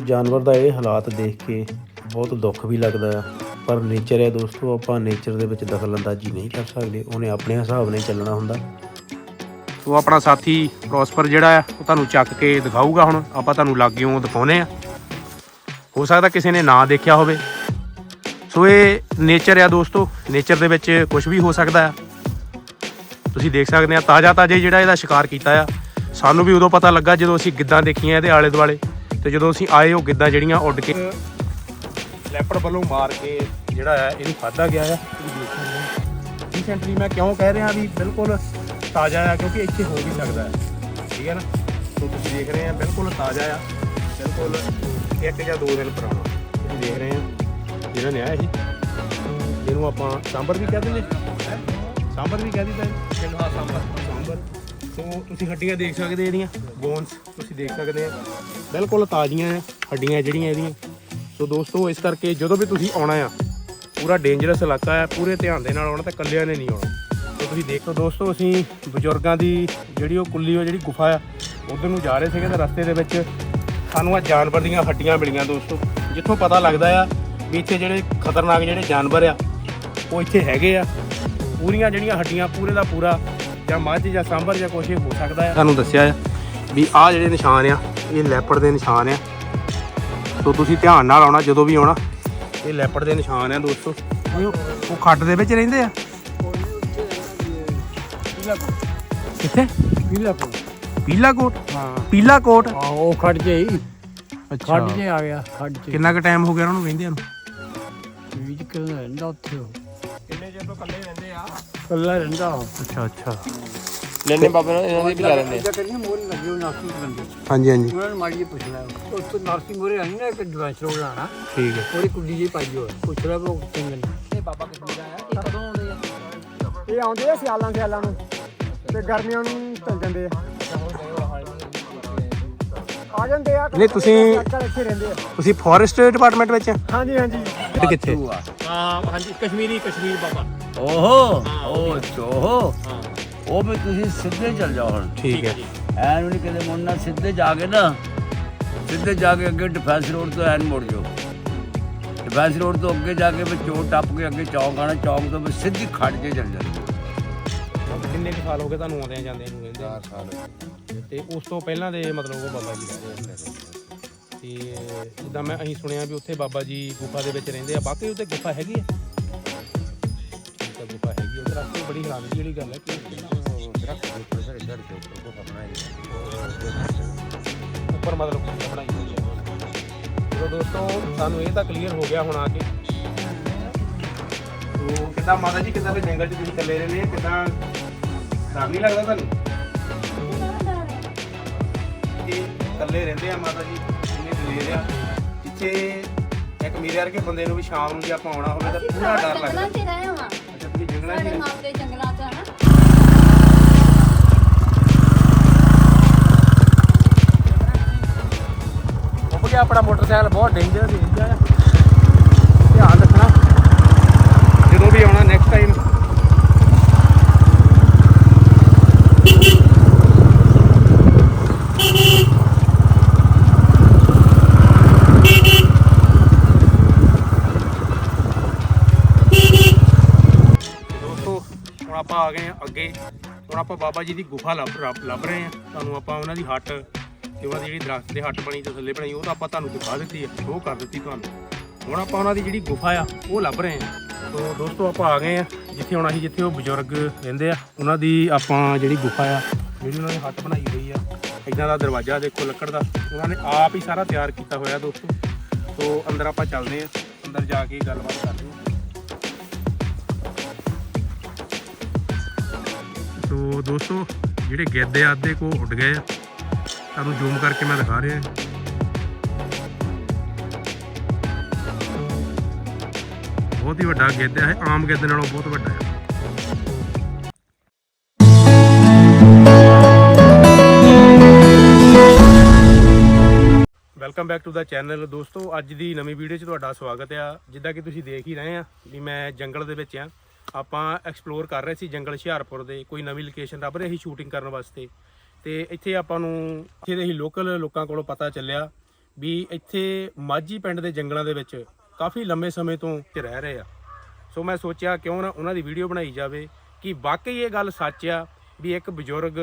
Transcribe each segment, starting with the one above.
ਜਾਨਵਰ ਦਾ ਇਹ ਹਾਲਾਤ ਦੇਖ ਕੇ ਬਹੁਤ ਦੁੱਖ ਵੀ ਲੱਗਦਾ ਆ। ਪਰ ਨੇਚਰ ਹੈ ਦੋਸਤੋ, ਆਪਾਂ ਨੇਚਰ ਦੇ ਵਿੱਚ ਦਖਲ ਅੰਦਾਜ਼ੀ ਨਹੀਂ ਕਰ ਸਕਦੇ। ਉਹਨੇ ਆਪਣੇ ਹਿਸਾਬ ਨਾਲ ਚੱਲਣਾ ਹੁੰਦਾ। ਸੋ ਆਪਣਾ ਸਾਥੀ ਪ੍ਰੋਸਪਰ ਜਿਹੜਾ ਆ, ਉਹ ਤੁਹਾਨੂੰ ਚੱਕ ਕੇ ਦਿਖਾਊਗਾ ਹੁਣ। ਆਪਾਂ ਤੁਹਾਨੂੰ ਲਾਗਿਓਂ ਦਿਖਾਉਨੇ ਆ। ਹੋ ਸਕਦਾ ਕਿਸੇ ਨੇ ਨਾ ਦੇਖਿਆ ਹੋਵੇ। ਸੋ ਇਹ ਨੇਚਰ ਆ ਦੋਸਤੋ। ਨੇਚਰ ਦੇ ਵਿੱਚ ਕੁਝ ਵੀ ਹੋ ਸਕਦਾ ਆ। ਤੁਸੀਂ ਦੇਖ ਸਕਦੇ ਆ ਤਾਜ਼ਾ ਤਾਜ਼ਾ ਜਿਹੜਾ ਇਹਦਾ ਸ਼ਿਕਾਰ ਕੀਤਾ ਆ। ਸਾਨੂੰ ਵੀ ਉਦੋਂ ਪਤਾ ਲੱਗਾ ਜਦੋਂ ਅਸੀਂ ਗਿੱਦਾਂ ਦੇਖੀਆਂ ਇਹਦੇ ਆਲੇ ਦੁਆਲੇ ਤੇ ਜਦੋਂ ਅਸੀਂ ਆਏ, ਉਹ ਗਿੱਦਾਂ ਜਿਹੜੀਆਂ ਉੱਡ ਕੇ ਲੈਪੜ ਵੱਲੋਂ ਮਾਰ ਕੇ ਜਿਹੜਾ ਆ ਇਹਨੂੰ ਖਾਦਾ ਗਿਆ ਆ ਰੀਸੈਂਟਲੀ ਮੈਂ ਕਿਉਂ ਕਹਿ ਰਿਹਾ ਵੀ ਬਿਲਕੁਲ ਤਾਜ਼ਾ ਆ, ਕਿਉਂਕਿ ਇੱਥੇ ਹੋ ਵੀ ਸਕਦਾ ਹੈ। ਠੀਕ ਹੈ ਨਾ? ਸੋ ਤੁਸੀਂ ਦੇਖ ਰਹੇ ਆ, ਬਿਲਕੁਲ ਤਾਜ਼ਾ ਆ, ਬਿਲਕੁਲ ਇੱਕ ਜਾਂ ਦੋ ਦਿਨ ਪੁਰਾਣਾ। ਤੁਸੀਂ ਦੇਖ ਰਹੇ ਆ, ਜਿਹੜਾ ਨਿਆ ਇਹ। ਇਹਨੂੰ ਆਪਾਂ ਸਾਂਬਰ ਵੀ ਕਹਿ ਦਿੰਦੇ। ਸਾਂਬਰ ਵੀ ਕਹਿ ਦਿੰਦਾ ਇਹਨੂੰ ਹਾਂ ਸਾਂਬਰ? ਸਾਂਬਰ। ਸੋ ਤੁਸੀਂ ਹੱਡੀਆਂ ਦੇਖ ਸਕਦੇ ਇਹਦੀਆਂ ਬੋਨਸ ਤੁਸੀਂ ਦੇਖ ਸਕਦੇ ਆ ਬਿਲਕੁਲ ਤਾਜ਼ੀਆਂ ਆ, ਹੱਡੀਆਂ ਜਿਹੜੀਆਂ ਇਹਦੀਆਂ। ਸੋ ਦੋਸਤੋ, ਇਸ ਕਰਕੇ ਜਦੋਂ ਵੀ ਤੁਸੀਂ ਆਉਣਾ ਆ, ਪੂਰਾ ਡੇਂਜਰਸ ਇਲਾਕਾ ਹੈ ਪੂਰੇ ਧਿਆਨ ਦੇ ਨਾਲ ਆਉਣਾ ਤੇ ਇਕੱਲਿਆਂ ਨੇ ਨਹੀਂ ਆਉਣਾ। ਤੇ ਤੁਸੀਂ ਦੇਖੋ ਦੋਸਤੋ, ਅਸੀਂ ਬਜ਼ੁਰਗਾਂ ਦੀ ਜਿਹੜੀ ਉਹ ਕੁੱਲੀ ਉਹ ਜਿਹੜੀ ਗੁਫਾ ਆ, ਉਧਰ ਨੂੰ ਜਾ ਰਹੇ ਸੀਗੇ ਤਾਂ ਰਸਤੇ ਦੇ ਵਿੱਚ ਸਾਨੂੰ ਆ ਜਾਨਵਰ ਦੀਆਂ ਹੱਡੀਆਂ ਮਿਲੀਆਂ ਦੋਸਤੋ। ਜਿੱਥੋਂ ਪਤਾ ਲੱਗਦਾ ਆ ਵੀ ਇੱਥੇ ਜਿਹੜੇ ਖਤਰਨਾਕ ਜਿਹੜੇ ਜਾਨਵਰ ਆ, ਉਹ ਇੱਥੇ ਹੈਗੇ ਆ। ਪੂਰੀਆਂ ਜਿਹੜੀਆਂ ਹੱਡੀਆਂ, ਪੂਰੇ ਦਾ ਪੂਰਾ ਜਾਂ ਮੱਝ ਜਾਂ ਸਾਂਭਰ ਜਾਂ ਕੁਛ ਹੋ ਸਕਦਾ ਆ। ਤੁਹਾਨੂੰ ਦੱਸਿਆ ਆ ਵੀ ਆ ਜਿਹੜੇ ਨਿਸ਼ਾਨ ਆ ਇਹ ਲੈਪੜ ਦੇ ਨਿਸ਼ਾਨ ਆ। ਸੋ ਤੁਸੀਂ ਧਿਆਨ ਨਾਲ ਆਉਣਾ ਜਦੋਂ ਵੀ ਆਉਣਾ। ਇਹ ਲੈਪੜ ਦੇ ਨਿਸ਼ਾਨ ਆ ਦੋਸਤੋ। ਉਹ ਖੱਡ ਦੇ ਵਿੱਚ ਰਹਿੰਦੇ ਆ। ਕਿੱਥੇ? ਪੀਲਾ ਕੋ ਪੀਲਾ ਕੋਟ? ਹਾਂ। ਪੀਲਾ ਕੋਟ? ਆ ਉਹ ਖੜ ਜੇ ਹੀ। ਅੱਛਾ। ਖੜ ਜੇ ਆ ਗਿਆ ਖੜ ਜੇ ਕਿੰਨਾ ਕੁ ਟਾਈਮ ਹੋ ਗਿਆ ਉਹਨਾਂ ਨੂੰ? ਰਹਿੰਦਿਆਂ ਨੂੰ ਵੀਜ ਕਿਲੋ ਰਹਿੰਦਾ ਉੱਥੇ ਉਹ। ਕਿੰਨੇ ਚਿਰ ਤੋਂ ਇਕੱਲੇ ਰਹਿੰਦੇ ਆ? ਕੱਲਾ ਰਹਿੰਦਾ ਅੱਛਾ ਅੱਛਾ। ਲੈਣੇ ਬਾਬੇ ਨੂੰ ਇਹਨਾਂ ਦੀ ਵੀ ਲਾ ਲੈਂਦੇ ਇਦਾਂ ਕਰੀਏ ਮੋਰ ਲੱਗੇ ਉਹ ਨਾਸੀ ਬੰਦੇ ਹਾਂਜੀ ਹਾਂਜੀ। ਉਹਨਾਂ ਨੂੰ ਮਾੜੀ ਜਿਹੀ ਪੁੱਛ ਲੈ ਉਸ ਤੋਂ ਨਾਸੀ ਮੋਰੇ ਆਣੀ ਨਾ ਇੱਕ ਡਿਵਾਈਸ ਰੋਡ ਆਣਾ ਠੀਕ ਹੈ। ਉਹਦੀ ਕੁੱਡੀ ਜੀ ਪਾਈ ਹੋਏ ਪੁੱਛ ਲੈ ਉਹ ਚੰਗੇ ਨੇ ਇਹ ਆਉਂਦੇ ਆ ਸਿਆਲਾਂ ਸਿਆਲਾਂ ਨੂੰ। ਤੇ ਗਰਮੀਆਂ ਨੂੰ ਚੱਲ ਜਾਂਦੇ ਆ। ਆ ਜਾਂਦੇ ਆ ਨਹੀਂ, ਤੁਸੀਂ- ਅੱਜਕੱਲ੍ਹ ਇੱਥੇ ਰਹਿੰਦੇ ਆ। ਤੁਸੀਂ ਫੋਰੈਸਟ ਡਿਪਾਰਟਮੈਂਟ ਵਿੱਚ ਆ? ਹਾਂਜੀ ਹਾਂਜੀ। ਇਹ ਕਿੱਥੇ? ਹਾਂ ਹਾਂਜੀ ਕਸ਼ਮੀਰੀ ਕਸ਼ਮੀਰ ਬਾਬਾ। ਓਹੋ ਓ ਚੋਹੋ ਉਹ ਵੀ ਤੁਸੀਂ ਸਿੱਧੇ ਚੱਲ ਜਾਓ ਹੁਣ। ਠੀਕ ਹੈ। ਐਨ ਨਹੀਂ ਕਿਤੇ ਮੁੜਨਾ ਸਿੱਧੇ ਜਾ ਕੇ ਨਾ ਸਿੱਧੇ ਜਾ ਕੇ ਅੱਗੇ ਡਿਫੈਂਸ ਰੋਡ ਤੋਂ ਐਨ ਮੁੜ ਜਾਓ। ਡਿਫੈਂਸ ਰੋਡ ਤੋਂ ਅੱਗੇ ਜਾ ਕੇ ਵਿੱਚ ਚੋਟ ਟੱਪ ਕੇ ਅੱਗੇ ਚੌਂਕ ਆਣਾ ਚੌਂਕ ਤੋਂ ਫਿਰ ਸਿੱਧੀ ਖੜ ਕੇ ਚੱਲ ਜਾਂਦੇ ਕਿੰਨੇ ਕੁ ਸਾਲ ਹੋ ਗਏ ਤੁਹਾਨੂੰ ਆਉਂਦੇ ਜਾਂਦੇ ਨੂੰ ਕਹਿੰਦੇ 4 ਸਾਲ ਤੇ ਉਸ ਤੋਂ ਪਹਿਲਾਂ ਦੇ ਮਤਲਬ ਉਹ ਬਾਬਾ ਜੀ ਰਹਿੰਦੇ ਆ ਤੇ ਜਿੱਦਾਂ ਮੈਂ ਅਸੀਂ ਸੁਣਿਆ ਵੀ ਉੱਥੇ ਬਾਬਾ ਜੀ ਗੁਫਾ ਦੇ ਵਿੱਚ ਰਹਿੰਦੇ ਆ। ਬਾਕੀ ਉੱਥੇ ਗੁਫਾ ਹੈਗੀ ਹੈ ਠੀਕ ਆ, ਗੁਫਾ ਹੈਗੀ ਆ। ਰਸਤੇ ਬੜੀ ਹੈਰਾਨਗੀ ਵਾਲੀ ਗੱਲ ਹੈ ਕਿ ਉੱਪਰ ਮਤਲਬ ਗੁਫਾ ਬਣਾਈ ਹੋਈ ਹੈ ਚਲੋ ਦੋਸਤੋ, ਸਾਨੂੰ ਇਹ ਤਾਂ ਕਲੀਅਰ ਹੋ ਗਿਆ ਹੁਣ ਆ ਕੇ। ਤੋ ਕਿੱਦਾਂ ਮਾਤਾ ਜੀ, ਕਿੱਦਾਂ ਫਿਰ ਜੰਗਲ 'ਚ ਤੁਸੀਂ ਇਕੱਲੇ ਰਹਿੰਦੇ ਆ? ਕਿੱਦਾਂ ਡਰ ਨਹੀਂ ਲੱਗਦਾ ਤੁਹਾਨੂੰ? ਇਕੱਲੇ ਰਹਿੰਦੇ ਆ ਮਾਤਾ ਜੀ ਇਹਨੇ ਦਲੇਰ ਆ। ਇੱਥੇ ਇੱਕ ਮੇਰੇ ਵਰਗੇ ਬੰਦੇ ਨੂੰ ਵੀ ਸ਼ਾਮ ਨੂੰ ਜੇ ਆਪਾਂ ਆਉਣਾ ਹੋਵੇ ਤਾਂ ਪੂਰਾ ਡਰ ਲੱਗਦਾ। ਜੰਗਲਾਂ 'ਚ ਰਹੇ ਹਾਂ ਅੱਛਾ ਤੁਸੀਂ ਜੰਗਲਾਂ 'ਚ ਸਾਡੇ ਰਹਿੰਦੇ? ਮਾਪੇ ਜੰਗਲਾਂ 'ਚ ਹਨਾ ਉੱਪ ਗਿਆ ਆਪਣਾ ਮੋਟਰਸਾਈਕਲ ਬਹੁਤ ਡੇਂਜਰਸ ਏਰੀਆ ਆ। ਧਿਆਨ ਜਦੋਂ ਵੀ ਆਉਣਾ ਨੈਕਸਟ ਟਾਈਮ ਦੋਸਤੋ ਹੁਣ ਆਪਾਂ ਆ ਗਏ ਆ ਅੱਗੇ ਹੁਣ ਆਪਾਂ ਬਾਬਾ ਜੀ ਦੀ ਗੁਫਾ ਲੱਭ ਲੱਭ- ਲੱਭ ਰਹੇ ਆ ਤੁਹਾਨੂੰ ਆਪਾਂ ਉਹਨਾਂ ਦੀ ਹੱਟ, ਤੇ ਉਹਨਾਂ ਦੀ ਜਿਹੜੀ ਦਰਖਤ ਦੇ ਹੱਟ ਬਣੀ ਤੇ ਥੱਲੇ ਬਣਾਈ, ਉਹ ਤਾਂ ਆਪਾਂ ਤੁਹਾਨੂੰ ਦਿਖਾ ਦਿੱਤੀ ਹੈ, ਉਹ ਕਰ ਦਿੱਤੀ ਤੁਹਾਨੂੰ। ਹੁਣ ਆਪਾਂ ਉਹਨਾਂ ਦੀ ਜਿਹੜੀ ਗੁਫਾ ਆ, ਉਹ ਲੱਭ ਰਹੇ ਆ ਸੋ ਦੋਸਤੋ ਆਪਾਂ ਆ ਗਏ ਆ ਜਿੱਥੇ ਹੁਣ ਅਸੀਂ ਜਿੱਥੇ ਉਹ ਬਜ਼ੁਰਗ ਰਹਿੰਦੇ ਆ, ਉਹਨਾਂ ਦੀ ਆਪਾਂ ਜਿਹੜੀ ਗੁਫਾ ਆ, ਜਿਹੜੀ ਉਹਨਾਂ ਨੇ ਹੱਟ ਬਣਾਈ ਹੋਈ ਆ, ਇਦਾਂ ਦਾ ਦਰਵਾਜ਼ਾ ਦੇਖੋ ਲੱਕੜ ਦਾ, ਉਹਨਾਂ ਨੇ ਆਪ ਹੀ ਸਾਰਾ ਤਿਆਰ ਕੀਤਾ ਹੋਇਆ ਦੋਸਤੋ। ਸੋ ਅੰਦਰ ਆਪਾਂ ਚੱਲਦੇ ਆ ਅੰਦਰ ਜਾ ਕੇ ਗੱਲਬਾਤ ਕਰਦੇ ਆ ਸੋ ਦੋਸਤੋ, ਜਿਹੜੇ ਗੇਦੇ ਆ ਅੱਧੇ ਕੋ ਉੱਡ ਗਏ ਆ। ਤੁਹਾਨੂੰ ਜ਼ੂਮ ਕਰਕੇ ਮੈਂ ਦਿਖਾ ਰਿਹਾ। ਬਹੁਤ ਹੀ ਵੱਡਾ ਗੈਦਾ ਹੈ, ਆਮ ਗੇਦੇ ਨਾਲੋਂ ਬਹੁਤ ਵੱਡਾ ਹੈ। Welcome back to the channel ਦੋਸਤੋ। ਅੱਜ ਦੀ ਨਵੀਂ ਵੀਡੀਓ 'ਚ ਤੁਹਾਡਾ ਸਵਾਗਤ ਆ। ਜਿੱਦਾਂ ਕਿ ਤੁਸੀਂ ਦੇਖ ਹੀ ਰਹੇ ਆ ਵੀ ਮੈਂ ਜੰਗਲ ਦੇ ਵਿੱਚ ਆ। ਆਪਾਂ ਐਕਸਪਲੋਰ ਕਰ ਰਹੇ ਸੀ ਜੰਗਲ ਹੁਸ਼ਿਆਰਪੁਰ ਦੇ, ਕੋਈ ਨਵੀਂ ਲੋਕੇਸ਼ਨ ਲੱਭ ਰਹੇ ਸੀ ਸ਼ੂਟਿੰਗ ਕਰਨ ਵਾਸਤੇ। ਤੇ ਇੱਥੇ ਆਪਾਂ ਨੂੰ, ਇੱਥੇ ਦੇ ਹੀ ਲੋਕਲ ਲੋਕਾਂ ਕੋਲੋਂ ਪਤਾ ਚੱਲਿਆ ਵੀ ਇੱਥੇ ਮਾਝੀ ਪਿੰਡ ਦੇ ਜੰਗਲਾਂ ਦੇ ਵਿੱਚ ਕਾਫੀ ਲੰਮੇ ਸਮੇਂ ਤੋਂ ਰਹਿ ਰਹੇ ਆ। ਸੋ ਮੈਂ ਸੋਚਿਆ ਕਿਉਂ ਨਾ ਉਹਨਾਂ ਦੀ ਵੀਡੀਓ ਬਣਾਈ ਜਾਵੇ ਕਿ ਵਾਕਈ ਇਹ ਗੱਲ ਸੱਚ ਆ ਵੀ ਇੱਕ ਬਜ਼ੁਰਗ,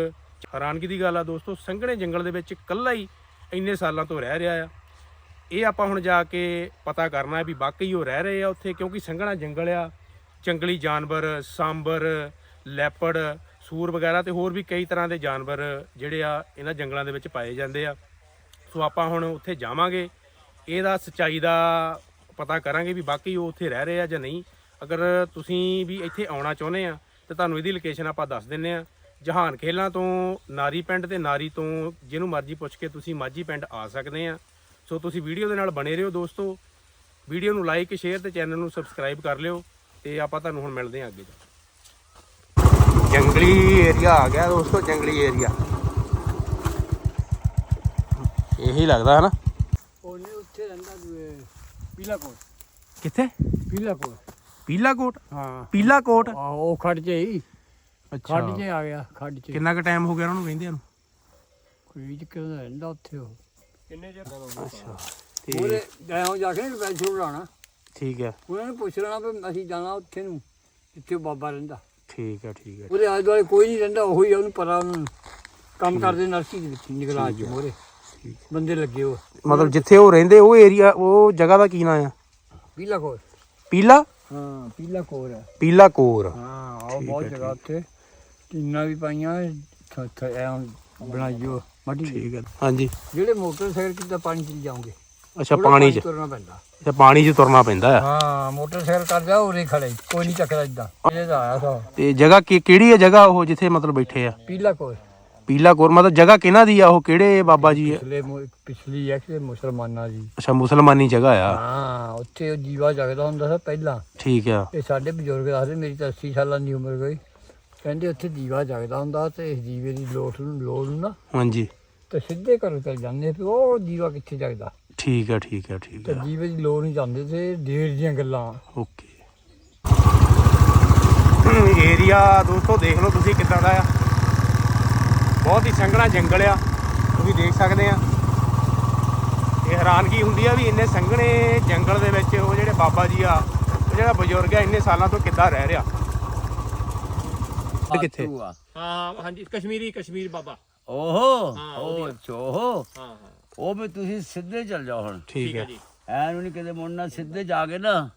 ਹੈਰਾਨਗੀ ਦੀ ਗੱਲ ਆ ਦੋਸਤੋ, ਸੰਘਣੇ ਜੰਗਲ ਦੇ ਵਿੱਚ ਇਕੱਲਾ ਹੀ ਇੰਨੇ ਸਾਲਾਂ ਤੋਂ ਰਹਿ ਰਿਹਾ ਆ। ਇਹ ਆਪਾਂ ਹੁਣ ਜਾ ਕੇ ਪਤਾ ਕਰਨਾ ਹੈ ਵੀ ਵਾਕਈ ਉਹ ਰਹਿ ਰਹੇ ਆ ਉੱਥੇ ਕਿਉਂਕਿ ਸੰਘਣਾ ਜੰਗਲ ਆ। ਜੰਗਲੀ ਜਾਨਵਰ, ਸਾਂਬਰ ਲੈਪੜ ਸੂਰ ਵਗੈਰਾ ਤੇ ਹੋਰ ਵੀ ਕਈ ਤਰ੍ਹਾਂ ਦੇ ਜਾਨਵਰ ਜਿਹੜੇ ਆ ਇਹਨਾਂ ਜੰਗਲਾਂ ਦੇ ਵਿੱਚ ਪਾਏ ਜਾਂਦੇ ਆ। ਸੋ ਆਪਾਂ ਹੁਣ ਉੱਥੇ ਜਾਵਾਂਗੇ। ਇਹਦਾ ਸਚਾਈ ਦਾ ਪਤਾ ਕਰਾਂਗੇ ਵੀ ਬਾਕੀ ਉਹ ਉੱਥੇ ਰਹਿ ਰਹੇ ਆ ਜਾਂ ਨਹੀਂ। ਅਗਰ ਤੁਸੀਂ ਵੀ ਇੱਥੇ ਆਉਣਾ ਚਾਹੁੰਦੇ ਆ, ਤੇ ਤੁਹਾਨੂੰ ਇਹਦੀ ਲੋਕੇਸ਼ਨ ਆਪਾਂ ਦੱਸ ਦਿੰਨੇ ਆ। ਜਹਾਨ ਖੇਲਾਂ ਤੋਂ, ਨਾਰੀ ਪਿੰਡ ਤੇ ਨਾਰੀ ਤੋਂ, ਜਿਹਨੂੰ ਮਰਜ਼ੀ ਪੁੱਛ ਕੇ ਤੁਸੀਂ ਮਾਝੀ ਪਿੰਡ ਆ ਸਕਦੇ ਆ। ਸੋ ਤੁਸੀਂ ਵੀਡੀਓ ਦੇ ਨਾਲ ਬਣੇ ਰਹੋ ਦੋਸਤੋ। ਵੀਡੀਓ ਨੂੰ ਲਾਈਕ ਸ਼ੇਅਰ ਤੇ ਚੈਨਲ ਨੂੰ ਸਬਸਕ੍ਰਾਈਬ ਕਰ ਲਿਓ। ਤੇ ਆਪਾਂ ਤੁਹਾਨੂੰ ਹੁਣ ਮਿਲਦੇ ਆ ਅੱਗੇ ਜੰਗਲੀ ਏਰੀਆ ਆ ਗਿਆ ਦੋਸਤੋ ਜੰਗਲੀ ਏਰੀਆ। ਇਹੀ ਲੱਗਦਾ ਹੈ ਨਾ ਉਹਨੇ ਉੱਥੇ ਰਹਿੰਦਾ ਦੂਏ ਪੀਲਾ ਕੋਟ ਕਿੱਥੇ? ਪੀਲਾ ਕੋਟ ਪੀਲਾ ਕੋਟ ਹਾਂ ਪੀਲਾ ਕੋਟ ਆ ਉਹ ਖੱਡ 'ਚ ਹੀ ਖੱਡ 'ਚ ਆ ਗਿਆ ਖੱਡ 'ਚ। ਕਿੰਨਾ ਕੁ ਟਾਈਮ ਹੋ ਗਿਆ ਉਹਨਾਂ ਨੂੰ? ਕਹਿੰਦਿਆਂ ਨੂੰ ਕੋਈ ਕਿਉਂ ਰਹਿੰਦਾ ਉੱਥੇ ਉਹ। ਅੱਛਾ। ਉਹਦੇ ਗਾਉਂ ਜਾ ਕੇ ਵੈਸੇ ਉਡਾਣਾ ਠੀਕ ਹੈ। ਉਹਨਾਂ ਨੂੰ ਪੁੱਛ ਲੈਣਾ ਵੀ ਅਸੀਂ ਜਾਣਾ ਉੱਥੇ ਨੂੰ ਜਿੱਥੇ ਬਾਬਾ ਰਹਿੰਦਾ। ਠੀਕ ਹੈ ਠੀਕ ਹੈ। ਉਹਦੇ ਆਲੇ ਦੁਆਲੇ ਕੋਈ ਨਹੀਂ ਰਹਿੰਦਾ ਉਹੀ ਆ, ਉਹਨੂੰ ਪਤਾ ਉਹਨੂੰ ਕੰਮ ਕਰਦੇ ਨਰਸੀ ਦੇ ਵਿੱਚ ਨਿਗਰਾਜ ਚ ਮੋਰੇ ਬੰਦੇ ਲੱਗੇ ਉਹ ਮਤਲਬ ਜਿੱਥੇ ਉਹ ਰਹਿੰਦੇ ਉਹ ਏਰੀਆ ਉਹ ਜਗ੍ਹਾ ਦਾ ਕੀ ਨਾਮ ਆ? ਪੀਲਾ ਕੋਰ। ਪੀਲਾ? ਹਾਂ ਪੀਲਾ ਕੋਰ ਹੈ। ਪੀਲਾ ਕੋਰ। ਹਾਂ ਉਹ ਬਹੁਤ ਜਗ੍ਹਾ ਉੱਥੇ। ਟੀਨਾਂ ਵੀ ਪਾਈਆਂ ਥ- ਥ- ਐਂ ਬਣਾਈਓ ਮਾਟੀ ਦੀ। ਠੀਕ ਹੈ। ਹਾਂਜੀ। ਜਿਹੜੇ ਮੋਟਰਸਾਈਕਲ ਕਿੱਦਾਂ ਪਾਣੀ ਚ ਜਾਓਗੇ? ਅੱਛਾ ਪਾਣੀ 'ਚ। ਤੁਰਨਾ ਪੈਂਦਾ। ਅੱਛਾ ਪਾਣੀ 'ਚ ਤੁਰਨਾ ਪੈਂਦਾ ਆ। ਹਾਂ ਮੋਟਰਸਾਈਕਲ ਕਰਦਾ ਉਰੇ ਖੜੇ। ਕੋਈ ਨਹੀਂ ਚੱਕਦਾ ਇਦਾਂ। ਇਹ ਤਾਂ ਆਇਆ ਸਾ ਤੇ ਜਗ੍ਹਾ ਕੀ ਕਿਹੜੀ ਹੈ ਜਗ੍ਹਾ ਉਹ ਜਿੱਥੇ ਮਤਲਬ ਬੈਠੇ ਆ? ਪੀਲਾ ਕੋਰ ਪੀਲਾ ਕੋਰ ਮਤਲਬ ਜਗ੍ਹਾ ਕਿਹਨਾਂ ਦੀ ਆ ਉਹ? ਕਿਹੜੇ ਬਾਬਾ ਜੀ ਆ? ਪਿਛਲੇ ਮੁ- ਪਿਛਲੀ ਐ ਕਿ ਮੁਸਲਮਾਨਾਂ ਦੀ? ਅੱਛਾ ਮੁਸਲਮਾਨੀ ਜਗ੍ਹਾ ਆ। ਹਾਂ ਉੱਥੇ ਉਹ ਜੀਵਾ ਜਗਦਾ ਹੁੰਦਾ ਸੀ ਪਹਿਲਾਂ। ਠੀਕ ਆ। ਇਹ ਸਾਡੇ ਬਜ਼ੁਰਗ ਦੱਸਦੇ ਮੇਰੀ ਤਾਂ 80 ਸਾਲਾਂ ਦੀ ਉਮਰ ਗਈ। ਕਹਿੰਦੇ ਉੱਥੇ ਦੀਵਾ ਜਗਦਾ ਹੁੰਦਾ ਤੇ ਇਸ ਦੀਵੇ ਦੀ ਲੋਟ ਨੂੰ ਲੋੜ ਨੂੰ ਨਾ ਹਾਂਜੀ। ਤੇ ਸਿੱਧੇ ਘਰੋਂ ਚਲ ਜਾਂਦੇ ਵੀ ਉਹ ਦੀਵਾ ਕਿੱਥੇ ਜਗਦਾ? ਠੀਕ ਆ ਠੀਕ ਆ ਠੀਕ ਤੇ ਆ। ਦੀਵੇ ਦੀ ਲੋੜ ਨਹੀਂ ਜਾਂਦੇ ਤੇ ਦੇਰ ਦੀਆਂ ਗੱਲਾਂ। ਓਕੇ। ਏਰੀਆ ਦੋਸਤੋ ਦੇਖ ਲਓ ਤੁਸੀਂ ਕਿੱਦਾਂ ਦਾ ਆ। ਬਹੁਤ ਹੀ ਸੰਘਣਾ ਜੰਗਲ ਆ ਤੁਸੀਂ ਦੇਖ ਸਕਦੇ ਆ। ਇਹ ਹੈਰਾਨਗੀ ਹੁੰਦੀ ਆ ਵੀ ਇੰਨੇ ਸੰਘਣੇ ਜੰਗਲ ਦੇ ਵਿੱਚ ਉਹ ਜਿਹੜੇ ਬਾਬਾ ਜੀ ਆ ਉਹ ਜਿਹੜਾ ਬਜ਼ੁਰਗ ਆ ਇੰਨੇ ਸਾਲਾਂ ਤੋਂ ਕਿੱਦਾਂ ਰਹਿ ਰਿਹਾ। ਇਹ ਕਿੱਥੇ। ਹਾਂ ਹਾਂਜੀ ਕਸ਼ਮੀਰੀ ਕਸ਼ਮੀਰ ਬਾਬਾ। ਓਹੋ ਹਾਂ, ਉਹ ਚੋਹੋ। ਹਾਂ ਹਾਂ। ਉਹ ਵੀ ਤੁਸੀਂ ਸਿੱਧੇ ਚੱਲ ਜਾਓ ਹੁਣ। ਠੀਕ ਹੈ ਐਨ ਨਹੀਂ ਕਿਤੇ ਮੁੜਨਾ ਸਿੱਧੇ ਜਾ ਕੇ ਨਾ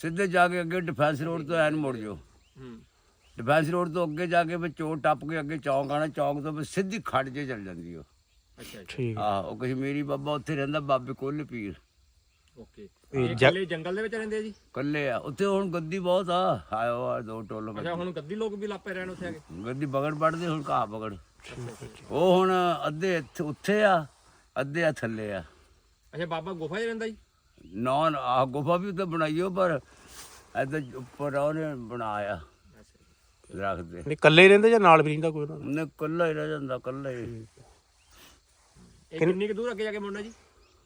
ਸਿੱਧੇ ਜਾ ਕੇ ਅੱਗੇ ਡਿਫੈਂਸ ਰੋਡ ਤੋਂ ਐਨ ਮੁੜ ਜਾਓ। ਹੂੰ। ਡਿਫੈਂਸ ਰੋਡ ਤੋਂ ਅੱਗੇ ਜਾ ਕੇ ਵੀ ਚੋਰ ਟੱਪ ਕੇ ਅੱਗੇ ਚੌਂਕ ਆਣਾ ਚੌਂਕ ਤੋਂ ਵੀ ਸਿੱਧੀ ਖੱਡ 'ਚ ਚੱਲ ਜਾਂਦੀ ਉਹ। ਅੱਛਾ ਠੀਕ ਆਹ ਉਹ ਕਸ਼ਮੀਰੀ ਬਾਬਾ ਉੱਥੇ ਰਹਿੰਦਾ ਬਾਬੇ ਕੋਲ ਪੀਰ। ਓਕੇ। ਇਹ ਜੱਲੇ ਜੰਗਲ ਦੇ ਵਿੱਚ ਰਹਿੰਦੇ ਆ ਜੀ? ਕੱਲੇ ਆ ਉੱਥੇ ਹੁਣ ਗੱਦੀ ਬਹੁਤ ਆ ਆਇਓ ਆ ਦੋ ਟੋਲ ਅੱਛਾ ਹੁਣ ਗੱਦੀ ਲੋਕ ਵੀ ਲਾਪੇ ਰਹਿਣ ਉੱਥੇ ਆ ਕੇ? ਗੱਦੀ ਬਗੜ ਪੜਦੇ ਹੁਣ ਘਾਹ ਬਗੜ। ਉਹ ਹੁਣ ਅੱਧੇ ਇੱਥੇ ਉੱਥੇ ਆ ਅੱਧੇ ਆ ਥੱਲੇ ਆ। ਅੱਛਾ ਬਾਬਾ ਗੁਫਾ 'ਚ ਰਹਿੰਦਾ ਜੀ? ਨੌਨ ਆ ਗੁਫਾ ਵੀ ਉੱਤੇ ਬਣਾਈਓ ਪਰ ਇੱਧਰ ਉੱਪਰ ਉਹਨੇ ਬਣਾਇਆ। ਦਰਖਤ ਦੇ ਨਹੀਂ ਇਕੱਲੇ ਹੀ ਰਹਿੰਦੇ ਜਾਂ ਨਾਲ ਵੀ ਰਹਿੰਦਾ ਕੋਈ ਉਹਨਾਂ ਦਾ? ਉਹਨੇ ਕੱਲਾ ਹੀ ਰਹਿ ਜਾਂਦਾ ਕੱਲਾ ਹੀ। ਇਹ ਕਿੰਨੀ ਕੁ ਦੂਰ ਅੱਗੇ ਜਾ ਕੇ ਮੁੜਨਾ ਜੀ?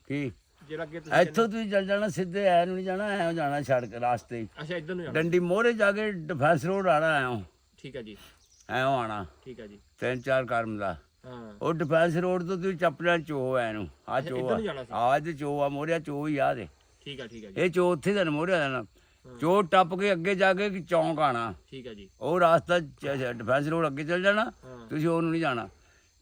ਕੀ? ਜਿਹੜਾ ਅੱਗੇ ਇੱਥੋਂ ਤੁਸੀਂ ਚੱਲ ਜਾਣਾ ਸਿੱਧੇ ਐ ਨੂੰ ਨਹੀਂ ਜਾਣਾ ਐ ਜਾਣਾ ਸੜਕ ਰਾਸਤੇ। ਹੀ। ਅੱਛਾ ਇੱਧਰ ਨੂੰ ਜਾਣਾ। ਡੰਡੀ ਮੋਹਰੇ ਜਾ ਕੇ ਡਿਫੈਂਸ ਰੋਡ ਆਣਾ ਐਂ ਠੀਕ ਹੈ ਜੀ। ਐਂ ਆਣਾ ਠੀਕ ਹੈ ਜੀ। ਤਿੰਨ ਚਾਰ ਕਰਮ ਦਾ। ਹਾਂ। ਉਹ ਡਿਫੈਂਸ ਰੋਡ ਤੋਂ ਤੁਸੀਂ ਚੱਪੜਾਂ ਚੋ ਐ ਨੂੰ। ਆ ਚੋ ਇੱਧਰ ਨੂੰ ਜਾਣਾ ਸੀ। ਆ ਅੱਜ ਚੋ ਆ ਮੋਹਰਿਆ ਚੋ ਹੀ ਆ ਦੇ ਠੀਕ ਹੈ ਠੀਕ ਜੀ। ਇਹ ਚੋ ਉੱਥੇ ਦਾ ਮੋਹਰਿਆ ਜਾਣਾ ਚੋ ਟੱਪ ਕੇ ਅੱਗੇ ਜਾ ਕੇ ਇੱਕ ਚੌਂਕ ਆਣਾ। ਠੀਕ ਹੈ ਜੀ। ਉਹ ਰਾਸਤਾ ਡਿਫੈਂਸ ਰੋਡ ਅੱਗੇ ਚੱਲ ਜਾਣਾ ਹਾਂ। ਤੁਸੀਂ ਉਹਨੂੰ ਨਹੀਂ ਜਾਣਾ।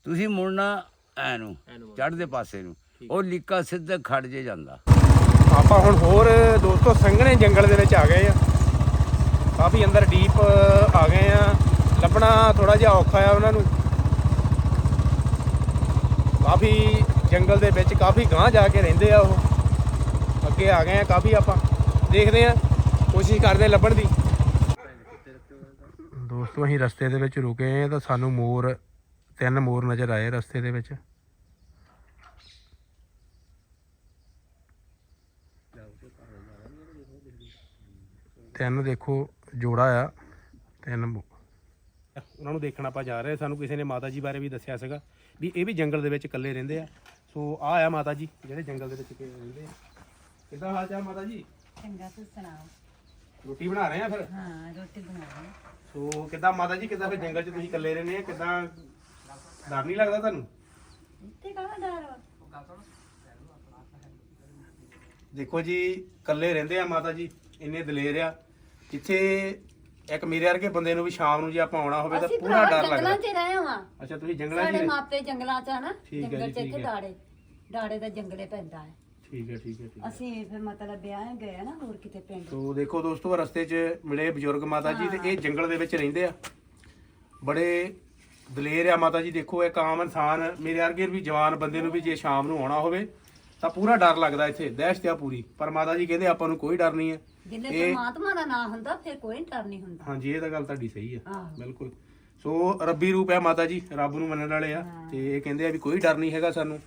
ਤੁਸੀਂ ਮੁੜਨਾ ਐ ਨੂੰ ਐਨੂੰ ਚੜ੍ਹਦੇ ਪਾਸੇ ਨੂੰ। ਉਹ ਲੀਕਾ ਸਿੱਧਾ ਖੜ ਜੇ ਜਾਂਦਾ। ਆਪਾਂ ਹੁਣ ਹੋਰ ਦੋਸਤੋ ਸੰਘਣੇ ਜੰਗਲ ਦੇ ਵਿੱਚ ਆ ਗਏ ਆ। ਕਾਫੀ ਅੰਦਰ ਡੀਪ ਆ ਗਏ ਆ। ਲੱਭਣਾ ਥੋੜਾ ਜਿਹਾ ਔਖਾ ਆ ਉਹਨਾਂ ਨੂੰ। ਕਾਫੀ ਜੰਗਲ ਦੇ ਵਿੱਚ ਕਾਫੀ ਗਾਂਹ ਜਾ ਕੇ ਰਹਿੰਦੇ ਆ ਉਹ। ਅੱਗੇ ਆ ਗਏ ਆ ਕਾਫੀ ਆਪਾਂ। ਦੇਖਦੇ ਆ, ਕੋਸ਼ਿਸ਼ ਕਰਦੇ ਆ ਲੱਭਣ ਦੀ। ਦੋਸਤੋ, ਅਸੀਂ ਰਸਤੇ ਦੇ ਵਿੱਚ ਰੁਕੇ ਆ ਤਾਂ ਸਾਨੂੰ ਮੋਰ, ਤਿੰਨ ਮੋਰ ਨਜ਼ਰ ਆਏ ਰਸਤੇ ਦੇ ਵਿੱਚ। ਤਿੰਨ ਦੇਖੋ, ਜੋੜਾ ਆ। ਤਿੰਨ ਉਹਨਾਂ ਨੂੰ ਦੇਖਣ ਆਪਾਂ ਜਾ ਰਹੇ ਸਾਨੂੰ ਕਿਸੇ ਨੇ ਮਾਤਾ ਜੀ ਬਾਰੇ ਵੀ ਦੱਸਿਆ ਸੀਗਾ ਵੀ ਇਹ ਵੀ ਜੰਗਲ ਦੇ ਵਿੱਚ ਇਕੱਲੇ ਰਹਿੰਦੇ ਆ। ਸੋ ਆ ਆ ਮਾਤਾ ਜੀ ਜਿਹੜੇ ਜੰਗਲ ਦੇ ਵਿੱਚ ਰਹਿੰਦੇ ਆ। ਕਿੱਦਾਂ ਹਾਲ ਚਾਲ ਮਾਤਾ ਜੀ ਚੰਗਾ ਤੂੰ ਸੁਣਾਓ? ਰੋਟੀ ਬਣਾ ਰਹੇ ਆ ਫਿਰ? ਹਾਂ ਰੋਟੀ ਬਣਾ ਲਈ ਸੋ ਕਿੱਦਾਂ ਮਾਤਾ ਜੀ ਕਿੱਦਾਂ ਫਿਰ ਜੰਗਲ 'ਚ ਤੁਸੀਂ ਇਕੱਲੇ ਰਹਿੰਦੇ ਆ? ਕਿੱਦਾਂ? ਡਰ ਨਹੀਂ ਲੱਗਦਾ ਤੁਹਾਨੂੰ? ਇੱਥੇ ਕਾਹਦਾ ਡਰ ਦੇਖੋ ਜੀ ਇਕੱਲੇ ਰਹਿੰਦੇ ਆ ਮਾਤਾ ਜੀ ਇੰਨੇ ਦਲੇਰ ਆ। ਜਿੱਥੇ ਇੱਕ ਮੇਰੇ ਵਰਗੇ ਬੰਦੇ ਨੂੰ ਵੀ ਸ਼ਾਮ ਨੂੰ ਜੇ ਆਪਾਂ ਆਉਣਾ ਹੋਵੇ ਤਾਂ ਅਸੀਂ ਪੂਰਾ ਡਰ ਜੰਗਲਾਂ ਲੱਗਦਾ। 'ਚ ਰਹੇ ਹਾਂ। ਅੱਛਾ ਤੁਸੀਂ ਜੰਗਲਾਂ 'ਚ ਸਾਡੇ ਹੀ- ਮਾਪੇ ਜੰਗਲਾਂ 'ਚ ਹਨਾ ਠੀਕ ਹੈ ਜੰਗਲ 'ਚ ਠੀਕ ਇੱਥੇ ਹੈ। ਡਾੜੇ ਡਾੜੇ ਦਾ ਜੰਗਲੇ ਪੈਂਦਾ ਹੈ। ਠੀਕ ਹੈ ਠੀਕ ਹੈ ਠੀਕ ਹੈ। ਅਸੀਂ ਫਿਰ ਮਤਲਬ ਵਿਆਹ ਗਏ ਨਾ ਹੋਰ ਕਿਤੇ ਪਿੰਡ। ਤੋ ਦੇਖੋ ਦੋਸਤੋ ਰਸਤੇ 'ਚ ਮਿਲੇ ਬਜ਼ੁਰਗ ਮਾਤਾ ਜੀ ਤੇ ਇਹ ਜੰਗਲ ਦੇ ਵਿੱਚ ਰਹਿੰਦੇ ਆ। ਬੜੇ ਦਲੇਰ ਆ ਮਾਤਾ ਜੀ ਦੇਖੋ ਇੱਕ ਆਮ ਇਨਸਾਨ ਮੇਰੇ ਵਰਗੇ ਵੀ ਜਵਾਨ ਬੰਦੇ ਨੂੰ ਵੀ ਜੇ ਸ਼ਾਮ ਨੂੰ ਆਉਣਾ ਹੋਵੇ ਤਾਂ ਪੂਰਾ ਡਰ ਲੱਗਦਾ ਇੱਥੇ ਦਹਿਸ਼ਤ ਆ ਪੂਰੀ। ਪਰ ਮਾਤਾ ਜੀ ਕਹਿੰਦੇ ਆਪਾਂ ਨੂੰ ਕੋਈ ਡਰ ਨਹੀਂ ਹੈ। ਜਿੰਨੇ ਇਹ- ਪਰਮਾਤਮਾ ਦਾ ਨਾਮ ਹੁੰਦਾ ਫਿਰ ਕੋਈ ਡਰ ਨਹੀਂ ਹੁੰਦਾ। ਹਾਂਜੀ ਇਹ ਤਾਂ ਗੱਲ ਤੁਹਾਡੀ ਸਹੀ ਆ। ਆਹੋ। ਬਿਲਕੁਲ। ਸੋ ਰੱਬੀ ਰੂਪ ਹੈ ਮਾਤਾ ਜੀ ਰੱਬ ਨੂੰ ਮੰਨਣ ਵਾਲੇ ਆ। ਤੇ ਇਹ ਕਹਿੰਦੇ ਆ ਵੀ ਕੋਈ ਡਰ ਨਹੀਂ ਹੈਗਾ ਸਾਨੂੰ।